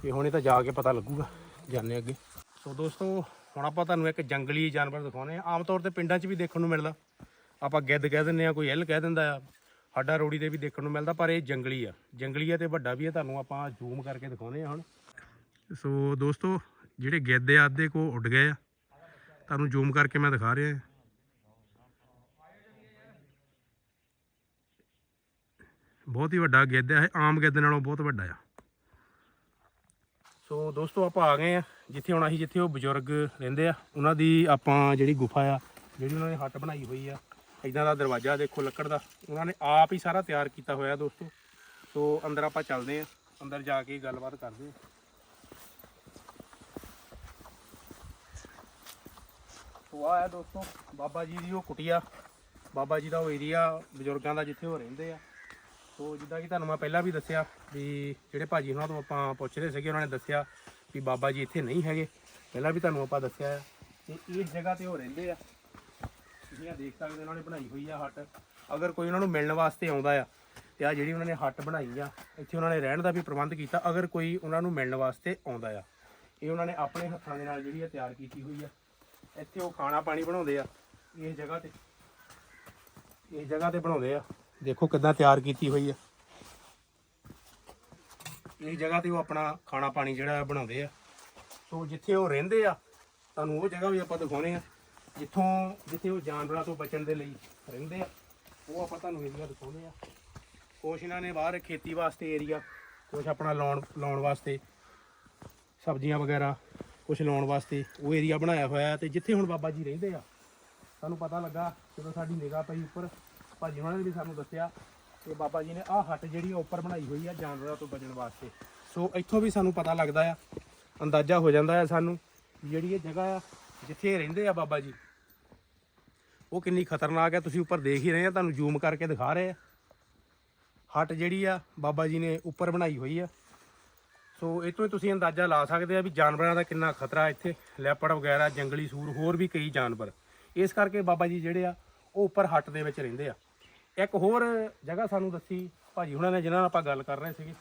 ਇਹ ਹੁਣ ਇਹ ਤਾਂ ਜਾ ਕੇ ਪਤਾ ਲੱਗੂਗਾ ਜਾਣੇ ਅੱਗੇ। ਸੋ ਦੋਸਤੋ, ਹੁਣ ਆਪਾਂ ਤੁਹਾਨੂੰ ਇੱਕ ਜੰਗਲੀ ਜਾਨਵਰ ਦਿਖਾਉਣੇ ਆ ਆਮ ਤੌਰ ਤੇ ਪਿੰਡਾਂ 'ਚ ਵੀ ਦੇਖਣ ਨੂੰ ਮਿਲਦਾ। ਆਪਾਂ ਗਿੱਧ ਕਹਿ ਦਿੰਦੇ ਆ ਕੋਈ ਐਲ ਕਹਿ ਦਿੰਦਾ ਆ। ਹੱਡਾ ਰੋੜੀ ਦੇ ਵੀ ਦੇਖਣ ਨੂੰ ਮਿਲਦਾ, ਪਰ ਇਹ ਜੰਗਲੀ ਆ। ਜੰਗਲੀ ਆ ਤੇ ਵੱਡਾ ਵੀ ਆ, ਤੁਹਾਨੂੰ ਆਪਾਂ ਜ਼ੂਮ ਕਰਕੇ ਦਿਖਾਉਣੇ ਆ ਹੁਣ। ਸੋ ਦੋਸਤੋ, ਜਿਹੜੇ ਗਿੱਧ ਆ, ਅੱਧੇ ਕੋ ਉੱਡ ਗਏ ਆ। ਤੁਹਾਨੂੰ ਜ਼ੂਮ ਕਰਕੇ ਮੈਂ ਦਿਖਾ ਰਿਹਾ। ਬਹੁਤ ਹੀ ਵੱਡਾ ਗਿੱਧ ਆ ਇਹ ਆਮ ਗਿੱਧ ਨਾਲੋਂ ਬਹੁਤ ਵੱਡਾ ਆ। ਸੋ ਦੋਸਤੋ, ਆਪਾਂ ਆ ਗਏ ਆ, ਜਿੱਥੇ ਹੁਣ ਅਸੀਂ, ਜਿੱਥੇ ਉਹ ਬਜ਼ੁਰਗ ਰਹਿੰਦੇ ਆ, ਉਹਨਾਂ ਦੀ ਆਪਾਂ ਜਿਹੜੀ ਗੁਫਾ ਆ, ਜਿਹੜੀ ਉਹਨਾਂ ਨੇ ਹੱਟ ਬਣਾਈ ਹੋਈ ਆ, ਇਦਾਂ ਦਾ ਦਰਵਾਜ਼ਾ ਦੇਖੋ, ਲੱਕੜ ਦਾ, ਉਹਨਾਂ ਨੇ ਆਪ ਹੀ ਸਾਰਾ ਤਿਆਰ ਕੀਤਾ ਹੋਇਆ ਦੋਸਤੋ। ਸੋ ਅੰਦਰ ਆਪਾਂ ਚੱਲਦੇ ਆ, ਅੰਦਰ ਜਾ ਕੇ ਗੱਲਬਾਤ ਕਰਦੇ ਆ। ਸੋ ਆ ਹੈ ਦੋਸਤੋ, ਬਾਬਾ ਜੀ ਦੀ ਉਹ ਕੁਟੀਆ, ਬਾਬਾ ਜੀ ਦਾ ਉਹ ਏਰੀਆ ਬਜ਼ੁਰਗਾਂ ਦਾ ਜਿੱਥੇ ਉਹ ਰਹਿੰਦੇ ਆ। ਸੋ ਜਿੱਦਾਂ ਕਿ ਤੁਹਾਨੂੰ ਮੈਂ ਪਹਿਲਾਂ ਵੀ ਦੱਸਿਆ ਵੀ ਜਿਹੜੇ ਭਾਜੀ ਉਹਨਾਂ ਤੋਂ ਆਪਾਂ ਪੁੱਛਦੇ ਸੀਗੇ, ਉਹਨਾਂ ਨੇ ਦੱਸਿਆ ਵੀ ਬਾਬਾ ਜੀ ਇੱਥੇ ਨਹੀਂ ਹੈਗੇ। ਪਹਿਲਾਂ ਵੀ ਤੁਹਾਨੂੰ ਆਪਾਂ ਦੱਸਿਆ ਹੈ ਤੇ ਇਸ ਜਗ੍ਹਾ ਤੇ ਉਹ ਰਹਿੰਦੇ ਆ। ਤੁਸੀਂ ਆਹ ਦੇਖ ਸਕਦੇ ਉਹਨਾਂ ਨੇ ਬਣਾਈ ਹੋਈ ਆ ਹੱਟ। ਅਗਰ ਕੋਈ ਉਹਨਾਂ ਨੂੰ ਮਿਲਣ ਵਾਸਤੇ ਆਉਂਦਾ ਆ, ਤੇ ਆ ਜਿਹੜੀ ਉਹਨਾਂ ਨੇ ਹੱਟ ਬਣਾਈ ਆ, ਇੱਥੇ ਉਹਨਾਂ ਨੇ ਰਹਿਣ ਦਾ ਵੀ ਪ੍ਰਬੰਧ ਕੀਤਾ, ਅਗਰ ਕੋਈ ਉਹਨਾਂ ਨੂੰ ਮਿਲਣ ਵਾਸਤੇ ਆਉਂਦਾ ਆ। ਇਹ ਉਹਨਾਂ ਨੇ ਆਪਣੇ ਹੱਥਾਂ ਦੇ ਨਾਲ ਜਿਹੜੀ ਆ ਤਿਆਰ ਕੀਤੀ ਹੋਈ ਆ। ਇੱਥੇ ਉਹ ਖਾਣਾ ਪਾਣੀ ਬਣਾਉਂਦੇ ਆ ਇਸ ਜਗ੍ਹਾ ਤੇ। ਇਸ ਜਗ੍ਹਾ ਤੇ ਬਣਾਉਂਦੇ ਆ। ਦੇਖੋ ਕਿੱਦਾਂ ਤਿਆਰ ਕੀਤੀ ਹੋਈ ਆ। ਇਸ ਜਗ੍ਹਾ ਤੇ ਉਹ ਆਪਣਾ ਖਾਣਾ ਪਾਣੀ ਜਿਹੜਾ ਬਣਾਉਂਦੇ ਆ। ਸੋ ਜਿੱਥੇ ਉਹ ਰਹਿੰਦੇ ਆ, ਤੁਹਾਨੂੰ ਉਹ ਜਗ੍ਹਾ ਵੀ ਆਪਾਂ ਦਿਖਾਉਣੇ ਆ। ਜਿੱਥੋਂ, ਜਿੱਥੇ ਉਹ ਜਾਨਵਰਾਂ ਤੋਂ ਬਚਣ ਦੇ ਲਈ ਰਹਿੰਦੇ ਆ, ਉਹ ਆਪਾਂ ਤੁਹਾਨੂੰ ਏਰੀਆ ਦਿਖਾਉਂਦੇ ਆ। ਕੁਛ ਇਹਨਾਂ ਨੇ ਬਾਹਰ ਖੇਤੀ ਵਾਸਤੇ ਏਰੀਆ ਕੁਛ ਆਪਣਾ ਲਾਉਣ ਲਾਉਣ ਵਾਸਤੇ ਸਬਜ਼ੀਆਂ ਵਗੈਰਾ, ਕੁਛ ਲਾਉਣ ਵਾਸਤੇ ਉਹ ਏਰੀਆ ਬਣਾਇਆ ਹੋਇਆ ਤੇ ਜਿੱਥੇ ਹੁਣ ਬਾਬਾ ਜੀ ਰਹਿੰਦੇ ਆ ਸਾਨੂੰ ਪਤਾ ਲੱਗਾ ਜਦੋਂ ਸਾਡੀ ਨਿਗਾਹ ਪਈ ਉੱਪਰ ਭਾਜੀ ਉਹਨਾਂ ਨੇ ਵੀ ਸਾਨੂੰ ਦੱਸਿਆ ਕਿ ਬਾਬਾ ਜੀ ਨੇ ਆਹ ਹੱਟ ਜਿਹੜੀ ਆ, ਉੱਪਰ ਬਣਾਈ ਹੋਈ ਆ ਜਾਨਵਰਾਂ ਤੋਂ ਬਚਣ ਵਾਸਤੇ। ਸੋ ਇੱਥੋਂ ਵੀ ਸਾਨੂੰ ਪਤਾ ਲੱਗਦਾ ਆ, ਅੰਦਾਜ਼ਾ ਹੋ ਜਾਂਦਾ ਆ ਸਾਨੂੰ ਵੀ ਜਿਹੜੀ ਇਹ ਜਗ੍ਹਾ ਆ, ਜਿੱਥੇ ਇਹ ਰਹਿੰਦੇ ਆ ਬਾਬਾ ਜੀ, ਉਹ ਕਿੰਨੀ ਖਤਰਨਾਕ ਹੈ ਤੁਸੀਂ ਉੱਪਰ ਦੇਖ ਹੀ ਰਹੇ ਆ, ਤੁਹਾਨੂੰ ਜ਼ੂਮ ਕਰਕੇ ਦਿਖਾ ਰਹੇ ਆ। ਹੱਟ ਜਿਹੜੀ ਆ, ਬਾਬਾ ਜੀ ਨੇ ਉੱਪਰ ਬਣਾਈ ਹੋਈ ਆ। ਸੋ ਇਹ ਤੋਂ ਹੀ ਤੁਸੀਂ ਅੰਦਾਜ਼ਾ ਲਾ ਸਕਦੇ ਆ ਵੀ ਜਾਨਵਰਾਂ ਦਾ ਕਿੰਨਾ ਖਤਰਾ ਇੱਥੇ। ਲੈਪੜ ਵਗੈਰਾ, ਜੰਗਲੀ ਸੂਰ, ਹੋਰ ਵੀ ਕਈ ਜਾਨਵਰ। ਇਸ ਕਰਕੇ ਬਾਬਾ ਜੀ ਜਿਹੜੇ ਆ, ਉਹ ਉੱਪਰ ਹੱਟ ਦੇ ਵਿੱਚ ਰਹਿੰਦੇ ਆ। ਇੱਕ ਹੋਰ ਜਗ੍ਹਾ ਸਾਨੂੰ ਦੱਸੀ, ਭਾਜੀ ਹੁਣਾਂ ਨੇ ਜਿਨ੍ਹਾਂ ਨਾਲ ਆਪਾਂ ਗੱਲ ਕਰ ਰਹੇ ਸੀਗੇ।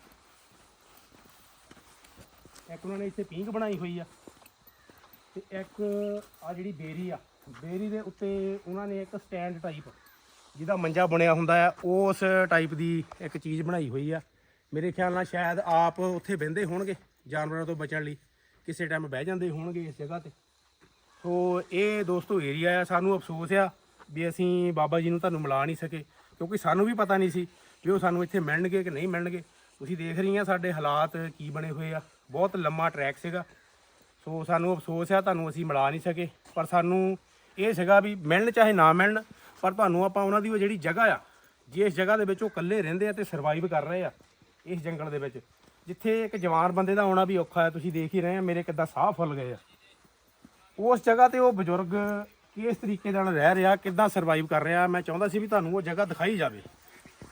ਇੱਕ ਉਹਨਾਂ ਨੇ ਇੱਥੇ ਪੀਂਘ ਬਣਾਈ ਹੋਈ ਆ ਤੇ ਇੱਕ ਆ ਜਿਹੜੀ ਬੇਰੀ ਆ, ਬੇਰੀ ਦੇ ਉੱਤੇ ਉਹਨਾਂ ਨੇ ਇੱਕ ਸਟੈਂਡ ਟਾਈਪ ਜਿਹਦਾ ਮੰਜਾ ਬਣਿਆ ਹੁੰਦਾ ਆ, ਉਸ ਟਾਈਪ ਦੀ ਇੱਕ ਚੀਜ਼ ਬਣਾਈ ਹੋਈ ਆ। ਮੇਰੇ ਖਿਆਲ ਨਾਲ ਸ਼ਾਇਦ ਆਪ ਉੱਥੇ ਬਹਿੰਦੇ ਹੋਣਗੇ, ਜਾਨਵਰਾਂ ਤੋਂ ਬਚਣ ਲਈ। ਕਿਸੇ ਟਾਈਮ ਬਹਿ ਜਾਂਦੇ ਹੋਣਗੇ ਇਸ ਜਗ੍ਹਾ ਤੇ। ਸੋ ਇਹ ਦੋਸਤੋ ਏਰੀਆ ਆ, ਸਾਨੂੰ ਅਫਸੋਸ ਆ ਵੀ ਅਸੀਂ ਬਾਬਾ ਜੀ ਨੂੰ ਤੁਹਾਨੂੰ ਮਿਲਾ ਨਹੀਂ ਸਕੇ। ਕਿਉਂਕਿ ਸਾਨੂੰ ਵੀ ਪਤਾ ਨਹੀਂ ਸੀ ਵੀ ਉਹ ਸਾਨੂੰ ਇੱਥੇ ਮਿਲਣਗੇ ਕਿ ਨਹੀਂ ਮਿਲਣਗੇ। ਤੁਸੀਂ ਦੇਖ ਰਹੀ ਰਹੀਆਂ ਸਾਡੇ ਹਾਲਾਤ ਕੀ ਬਣੇ ਹੋਏ ਆ। ਬਹੁਤ ਲੰਮਾ ਟਰੈਕ ਸੀਗਾ। ਸੋ ਸਾਨੂੰ ਅਫਸੋਸ ਆ, ਤੁਹਾਨੂੰ ਅਸੀਂ ਮਿਲਾ ਨਹੀਂ ਸਕੇ। ਪਰ ਸਾਨੂੰ ਇਹ ਸੀਗਾ ਵੀ ਮਿਲਣ ਚਾਹੇ ਨਾ ਮਿਲਣ, ਪਰ ਤੁਹਾਨੂੰ ਆਪਾਂ ਉਹਨਾਂ ਦੀ ਉਹ ਜਿਹੜੀ ਜਗ੍ਹਾ ਆ ਜਿਸ ਜਗ੍ਹਾ ਦੇ ਵਿੱਚ ਉਹ ਇਕੱਲੇ ਰਹਿੰਦੇ ਆ ਤੇ ਸਰਵਾਈਵ ਕਰ ਰਹੇ ਆ ਇਸ ਜੰਗਲ ਦੇ ਵਿੱਚ। ਜਿੱਥੇ ਇੱਕ ਜਵਾਨ ਬੰਦੇ ਦਾ ਆਉਣਾ ਵੀ ਔਖਾ ਹੈ ਤੁਸੀਂ ਦੇਖ ਹੀ ਰਹੇ ਆ, ਮੇਰੇ ਕਿੱਦਾਂ ਸਾਹ ਫੁੱਲ ਗਏ ਆ। ਉਸ ਜਗ੍ਹਾ ਤੇ ਉਹ ਬਜ਼ੁਰਗ ਕਿਸ ਤਰੀਕੇ ਨਾਲ ਰਹਿ ਰਿਹਾ, ਕਿੱਦਾਂ ਸਰਵਾਈਵ ਕਰ ਰਿਹਾ, ਮੈਂ ਚਾਹੁੰਦਾ ਸੀ ਵੀ ਤੁਹਾਨੂੰ ਉਹ ਜਗ੍ਹਾ ਦਿਖਾਈ ਜਾਵੇ।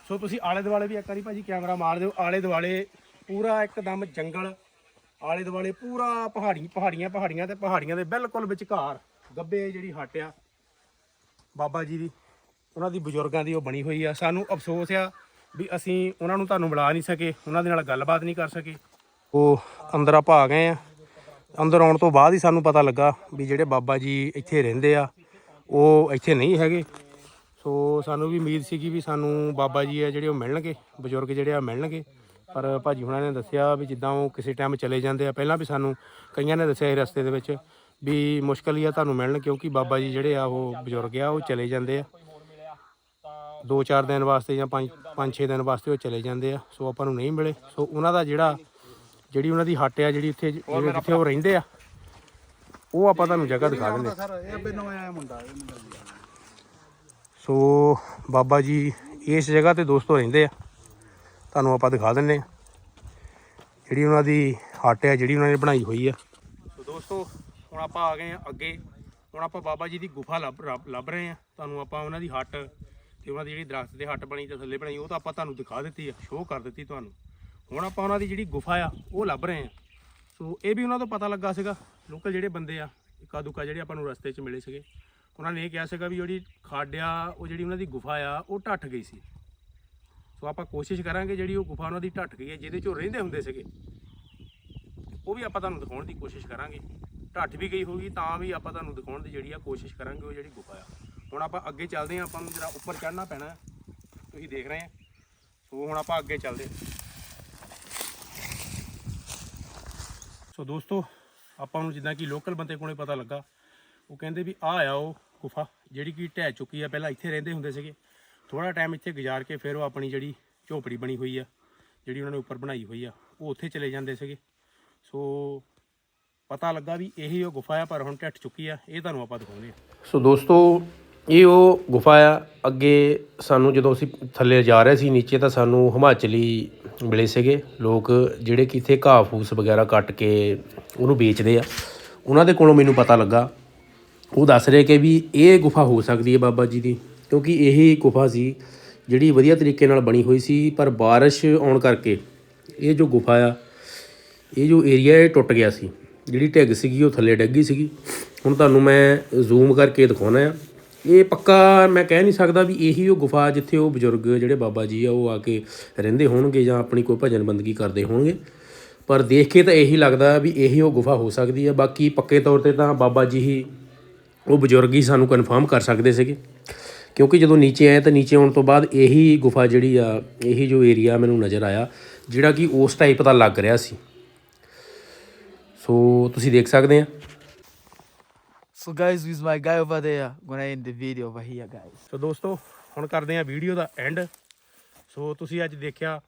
ਸੋ ਤੁਸੀਂ ਆਲੇ ਦੁਆਲੇ ਵੀ ਇੱਕ ਵਾਰੀ ਭਾਜੀ ਕੈਮਰਾ ਮਾਰ ਦਿਓ। ਆਲੇ ਦੁਆਲੇ ਪੂਰਾ ਇੱਕਦਮ ਜੰਗਲ ਆਲੇ ਦੁਆਲੇ ਪੂਰਾ ਪਹਾੜੀ, ਪਹਾੜੀਆਂ ਪਹਾੜੀਆਂ ਤੇ ਪਹਾੜੀਆਂ ਦੇ ਬਿਲਕੁਲ ਵਿਚਕਾਰ ਗੱਬੇ ਜਿਹੜੀ ਹੱਟ ਆ। ਬਾਬਾ ਜੀ ਦੀ, ਉਹਨਾਂ ਦੀ ਬਜ਼ੁਰਗਾਂ ਦੀ ਉਹ ਬਣੀ ਹੋਈ ਆ। ਸਾਨੂੰ ਅਫਸੋਸ ਆ ਵੀ ਅਸੀਂ ਉਹਨਾਂ ਨੂੰ ਤੁਹਾਨੂੰ ਮਿਲਾ ਨਹੀਂ ਸਕੇ, ਉਹਨਾਂ ਦੇ ਨਾਲ ਗੱਲਬਾਤ ਨਹੀਂ ਕਰ ਸਕੇ। ਉਹ ਅੰਦਰ ਆਪਾਂ ਆ ਗਏ ਆ। ਅੰਦਰ ਆਉਣ ਤੋਂ ਬਾਅਦ ਹੀ ਸਾਨੂੰ ਪਤਾ ਲੱਗਾ ਵੀ ਜਿਹੜੇ ਬਾਬਾ ਜੀ ਇੱਥੇ ਰਹਿੰਦੇ ਆ, ਉਹ ਇੱਥੇ ਨਹੀਂ ਹੈਗੇ। ਸੋ ਸਾਨੂੰ ਵੀ ਉਮੀਦ ਸੀਗੀ ਵੀ ਸਾਨੂੰ ਬਾਬਾ ਜੀ ਆ ਜਿਹੜੇ ਉਹ ਮਿਲਣਗੇ, ਬਜ਼ੁਰਗ ਜਿਹੜੇ ਆ ਮਿਲਣਗੇ। ਪਰ ਭਾਜੀ ਹੁਣਾਂ ਨੇ ਦੱਸਿਆ ਵੀ ਜਿੱਦਾਂ ਉਹ ਕਿਸੇ ਟਾਈਮ ਚਲੇ ਜਾਂਦੇ ਆ, ਪਹਿਲਾਂ ਵੀ ਸਾਨੂੰ ਕਈਆਂ ਨੇ ਦੱਸਿਆ ਇਹ ਰਸਤੇ ਦੇ ਵਿੱਚ ਵੀ ਮੁਸ਼ਕਲ ਹੀ ਆ ਤੁਹਾਨੂੰ ਮਿਲਣ ਕਿਉਂਕਿ ਬਾਬਾ ਜੀ ਜਿਹੜੇ ਆ ਉਹ ਬਜ਼ੁਰਗ ਆ, ਉਹ ਚਲੇ ਜਾਂਦੇ ਆ। ਦੋ ਚਾਰ ਦਿਨ ਵਾਸਤੇ ਜਾਂ ਪੰਜ ਪੰਜ ਛੇ ਦਿਨ ਵਾਸਤੇ ਉਹ ਚਲੇ ਜਾਂਦੇ ਆ, ਸੋ ਆਪਾਂ ਨੂੰ ਨਹੀਂ ਮਿਲੇ। ਸੋ ਉਹਨਾਂ ਦਾ ਜਿਹੜਾ ਜਿਹੜੀ ਉਹਨਾਂ ਦੀ ਹੱਟ ਆ ਜਿਹੜੀ ਇੱਥੇ ਜਿਹੜੇ ਜਿੱਥੇ ਉਹ ਰਹਿੰਦੇ ਆ ਉਹ ਆਪਾਂ ਤੁਹਾਨੂੰ ਜਗ੍ਹਾ ਦਿਖਾ ਦਿੰਦੇ ਸੋ ਬਾਬਾ ਜੀ ਇਸ ਜਗ੍ਹਾ ਤੇ ਦੋਸਤੋ ਰਹਿੰਦੇ ਆ। ਤੁਹਾਨੂੰ ਆਪਾਂ ਦਿਖਾ ਦਿੰਨੇ ਆ। ਜਿਹੜੀ ਉਹਨਾਂ ਦੀ ਹੱਟ ਆ ਜਿਹੜੀ ਉਹਨਾਂ ਨੇ ਬਣਾਈ ਹੋਈ ਆ। ਸੋ ਦੋਸਤੋ ਹੁਣ ਆਪਾਂ ਆ ਗਏ ਆ ਅੱਗੇ। ਹੁਣ ਆਪਾਂ ਬਾਬਾ ਜੀ ਦੀ ਗੁਫਾ ਲੱਭ ਲੱਭ- ਲੱਭ ਰਹੇ ਆ। ਤੁਹਾਨੂੰ ਆਪਾਂ ਉਹਨਾਂ ਦੀ ਹੱਟ ਤੇ ਉਹਨਾਂ ਦੀ ਜਿਹੜੀ ਦਰਖਤ ਦੇ ਹੱਟ ਬਣੀ ਤੇ ਥੱਲੇ ਬਣਾਈ ਉਹ ਤਾਂ ਆਪਾਂ ਤੁਹਾਨੂੰ ਦਿਖਾ ਦਿੱਤੀ ਆ ਸ਼ੋਅ ਕਰ ਦਿੱਤੀ ਤੁਹਾਨੂੰ। ਹੁਣ ਆਪਾਂ ਉਹਨਾਂ ਦੀ ਜਿਹੜੀ ਗੁਫਾ ਆ, ਉਹ ਲੱਭ ਰਹੇ ਆ ਸੋ ਇਹ ਵੀ ਉਹਨਾਂ ਤੋਂ ਪਤਾ ਲੱਗਾ ਸੀਗਾ, ਲੋਕਲ ਜਿਹੜੇ ਬੰਦੇ ਆ, ਇੱਕਾ ਦੁੱਕਾ ਜਿਹੜੇ ਆਪਾਂ ਨੂੰ ਰਸਤੇ 'ਚ ਮਿਲੇ ਸੀਗੇ। ਉਹਨਾਂ ਨੇ ਇਹ ਕਿਹਾ ਸੀਗਾ ਵੀ ਜਿਹੜੀ ਖਾਡਿਆ, ਉਹ ਜਿਹੜੀ ਉਹਨਾਂ ਦੀ ਗੁਫਾ ਆ, ਉਹ ਢੱਠ ਗਈ ਸੀ। ਸੋ ਆਪਾਂ ਕੋਸ਼ਿਸ਼ ਕਰਾਂਗੇ ਜਿਹੜੀ ਉਹ ਗੁਫਾ ਉਹਨਾਂ ਦੀ ਢੱਠ ਗਈ ਹੈ, ਜਿਹਦੇ 'ਚ ਉਹ ਰਹਿੰਦੇ ਹੁੰਦੇ ਸੀਗੇ। ਉਹ ਵੀ ਆਪਾਂ ਤੁਹਾਨੂੰ ਦਿਖਾਉਣ ਦੀ ਕੋਸ਼ਿਸ਼ ਕਰਾਂਗੇ। ਢੱਠ ਵੀ ਗਈ ਹੋਊਗੀ, ਤਾਂ ਵੀ ਆਪਾਂ ਤੁਹਾਨੂੰ ਦਿਖਾਉਣ ਦੀ ਜਿਹੜੀ ਆ ਕੋਸ਼ਿਸ਼ ਕਰਾਂਗੇ ਉਹ ਜਿਹੜੀ ਗੁਫਾ ਆ। ਹੁਣ ਆਪਾਂ ਅੱਗੇ ਚੱਲਦੇ ਹਾਂ, ਆਪਾਂ ਨੂੰ ਜਿਹੜਾ ਉੱਪਰ ਚੜ੍ਹਨਾ ਪੈਣਾ। ਤੁਸੀਂ ਦੇਖ ਰਹੇ ਆ ਸੋ ਹੁਣ ਆਪਾਂ ਅੱਗੇ ਚੱਲਦੇ ਹਾਂ। ਸੋ ਦੋਸਤੋ, ਆਪਾਂ ਨੂੰ ਜਿੱਦਾਂ ਕਿ ਲੋਕਲ ਬੰਦੇ ਕੋਲੇ ਪਤਾ ਲੱਗਾ, ਉਹ ਕਹਿੰਦੇ ਵੀ ਆ ਆ ਉਹ ਗੁਫਾ, ਜਿਹੜੀ ਕਿ ਢਹਿ ਚੁੱਕੀ ਆ, ਪਹਿਲਾਂ ਇੱਥੇ ਰਹਿੰਦੇ ਹੁੰਦੇ ਸੀਗੇ। ਥੋੜਾ ਟਾਈਮ ਇੱਥੇ ਗੁਜ਼ਾਰ ਕੇ ਫਿਰ ਉਹ ਆਪਣੀ ਜਿਹੜੀ ਝੋਪੜੀ ਬਣੀ ਹੋਈ ਆ, ਜਿਹੜੀ ਉਹਨਾਂ ਨੇ ਉੱਪਰ ਬਣਾਈ ਹੋਈ ਆ, ਉਹ ਉੱਥੇ ਚਲੇ ਜਾਂਦੇ ਸੀਗੇ। ਸੋ ਪਤਾ ਲੱਗਾ ਵੀ ਇਹੀ ਉਹ ਗੁਫਾ ਆ, ਪਰ ਹੁਣ ਢੱਟ ਚੁੱਕੀ ਆ, ਇਹ ਤੁਹਾਨੂੰ ਆਪਾਂ ਦਿਖਾਉਂਦੇ ਆ ਸੋ ਦੋਸਤੋ ਇਹ ਉਹ ਗੁਫਾ ਆ। ਅੱਗੇ ਸਾਨੂੰ ਜਦੋਂ ਅਸੀਂ ਥੱਲੇ ਜਾ ਰਹੇ ਸੀ, ਨੀਚੇ ਤਾਂ ਸਾਨੂੰ ਹਿਮਾਚਲੀ ਮਿਲੇ ਸੀਗੇ। ਲੋਕ ਜਿਹੜੇ ਕਿ ਇੱਥੇ ਘਾਹ ਫੂਸ ਵਗੈਰਾ ਕੱਟ ਕੇ ਉਹਨੂੰ ਵੇਚਦੇ ਆ। ਉਹਨਾਂ ਦੇ ਕੋਲੋਂ ਮੈਨੂੰ ਪਤਾ ਲੱਗਾ। ਉਹ ਦੱਸ ਰਹੇ ਕਿ ਵੀ ਇਹ ਗੁਫਾ ਹੋ ਸਕਦੀ ਹੈ ਬਾਬਾ ਜੀ ਦੀ, ਕਿਉਂਕਿ ਇਹ ਗੁਫਾ ਸੀ ਜਿਹੜੀ ਵਧੀਆ ਤਰੀਕੇ ਨਾਲ ਬਣੀ ਹੋਈ ਸੀ, ਪਰ ਬਾਰਿਸ਼ ਆਉਣ ਕਰਕੇ ਇਹ ਜੋ ਗੁਫਾ ਆ, ਇਹ ਜੋ ਏਰੀਆ ਇਹ ਟੁੱਟ ਗਿਆ ਸੀ। ਜਿਹੜੀ ਢਿੱਗ ਸੀਗੀ, ਉਹ ਥੱਲੇ ਡੱਗੀ ਸੀਗੀ। ਹੁਣ ਤੁਹਾਨੂੰ ਮੈਂ ਜ਼ੂਮ ਕਰਕੇ ਦਿਖਾਉਣਾ ਆ ਇਹ ਪੱਕਾ ਮੈਂ ਕਹਿ ਨਹੀਂ ਸਕਦਾ ਵੀ ਇਹੀ ਉਹ ਗੁਫਾ ਜਿੱਥੇ ਉਹ ਬਜ਼ੁਰਗ ਜਿਹੜੇ ਬਾਬਾ ਜੀ ਆ, ਉਹ ਆ ਕੇ ਰਹਿੰਦੇ ਹੋਣਗੇ ਜਾਂ ਆਪਣੀ ਕੋਈ ਭਜਨ ਬੰਦਗੀ ਕਰਦੇ ਹੋਣਗੇ। ਪਰ ਦੇਖ ਕੇ ਤਾਂ ਇਹੀ ਲੱਗਦਾ ਵੀ ਇਹੀ ਉਹ ਗੁਫਾ ਹੋ ਸਕਦੀ ਹੈ ਬਾਕੀ ਪੱਕੇ ਤੌਰ ਤੇ ਤਾਂ ਬਾਬਾ ਜੀ ਹੀ ਉਹ ਬਜ਼ੁਰਗ ਹੀ ਸਾਨੂੰ ਕਨਫਰਮ ਕਰ ਸਕਦੇ ਸੀਗੇ। ਕਿਉਂਕਿ ਜਦੋਂ ਨੀਚੇ ਆਏ ਤਾਂ ਨੀਚੇ ਆਉਣ ਤੋਂ ਬਾਅਦ ਇਹੀ ਗੁਫਾ ਜਿਹੜੀ ਆ, ਇਹੀ ਜੋ ਏਰੀਆ ਮੈਨੂੰ ਨਜ਼ਰ ਆਇਆ, ਜਿਹੜਾ ਕਿ ਉਸ ਟਾਈਪ ਦਾ ਲੱਗ ਰਿਹਾ ਸੀ। ਸੋ ਤੁਸੀਂ ਦੇਖ ਸਕਦੇ ਆ। So guys, with my guy over there, gonna end the video over here, guys. ਸੋ ਦੋਸਤੋ ਹੁਣ ਕਰਦੇ ਹਾਂ ਵੀਡੀਓ ਦਾ ਐਂਡ ਸੋ ਤੁਸੀਂ ਅੱਜ ਦੇਖਿਆ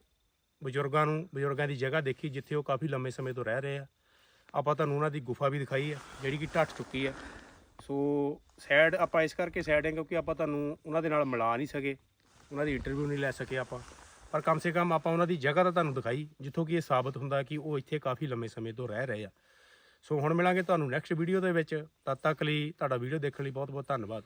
ਬਜ਼ੁਰਗਾਂ ਨੂੰ ਬਜ਼ੁਰਗਾਂ ਦੀ ਜਗ੍ਹਾ ਦੇਖੀ ਜਿੱਥੇ ਉਹ ਕਾਫੀ ਲੰਮੇ ਸਮੇਂ ਤੋਂ ਰਹਿ ਰਹੇ ਆ। ਆਪਾਂ ਤੁਹਾਨੂੰ ਉਹਨਾਂ ਦੀ ਗੁਫਾ ਵੀ ਦਿਖਾਈ ਹੈ ਜਿਹੜੀ ਕਿ ਢੱਟ ਚੁੱਕੀ ਹੈ ਸੋ ਸੈਡ ਆਪਾਂ ਇਸ ਕਰਕੇ ਸੈਡ ਹਾਂ ਕਿਉਂਕਿ ਆਪਾਂ ਤੁਹਾਨੂੰ ਉਹਨਾਂ ਦੇ ਨਾਲ ਮਿਲਾ ਨਹੀਂ ਸਕੇ। ਉਹਨਾਂ ਦੀ ਇੰਟਰਵਿਊ ਨਹੀਂ ਲੈ ਸਕੇ ਆਪਾਂ। ਪਰ ਕਮ ਸੇ ਕਮ ਆਪਾਂ ਉਹਨਾਂ ਦੀ ਜਗ੍ਹਾ ਤਾਂ ਤੁਹਾਨੂੰ ਦਿਖਾਈ ਜਿੱਥੋਂ ਕਿ ਇਹ ਸਾਬਤ ਹੁੰਦਾ ਕਿ ਉਹ ਇੱਥੇ ਕਾਫੀ ਲੰਮੇ ਸਮੇਂ ਤੋਂ ਰਹਿ ਰਹੇ ਆ। ਸੋ ਹੁਣ ਮਿਲਾਂਗੇ ਤੁਹਾਨੂੰ ਨੈਕਸਟ ਵੀਡੀਓ ਦੇ ਵਿੱਚ। ਤਦ ਤੱਕ ਲਈ ਤੁਹਾਡਾ ਵੀਡੀਓ ਦੇਖਣ ਲਈ ਬਹੁਤ ਬਹੁਤ ਧੰਨਵਾਦ।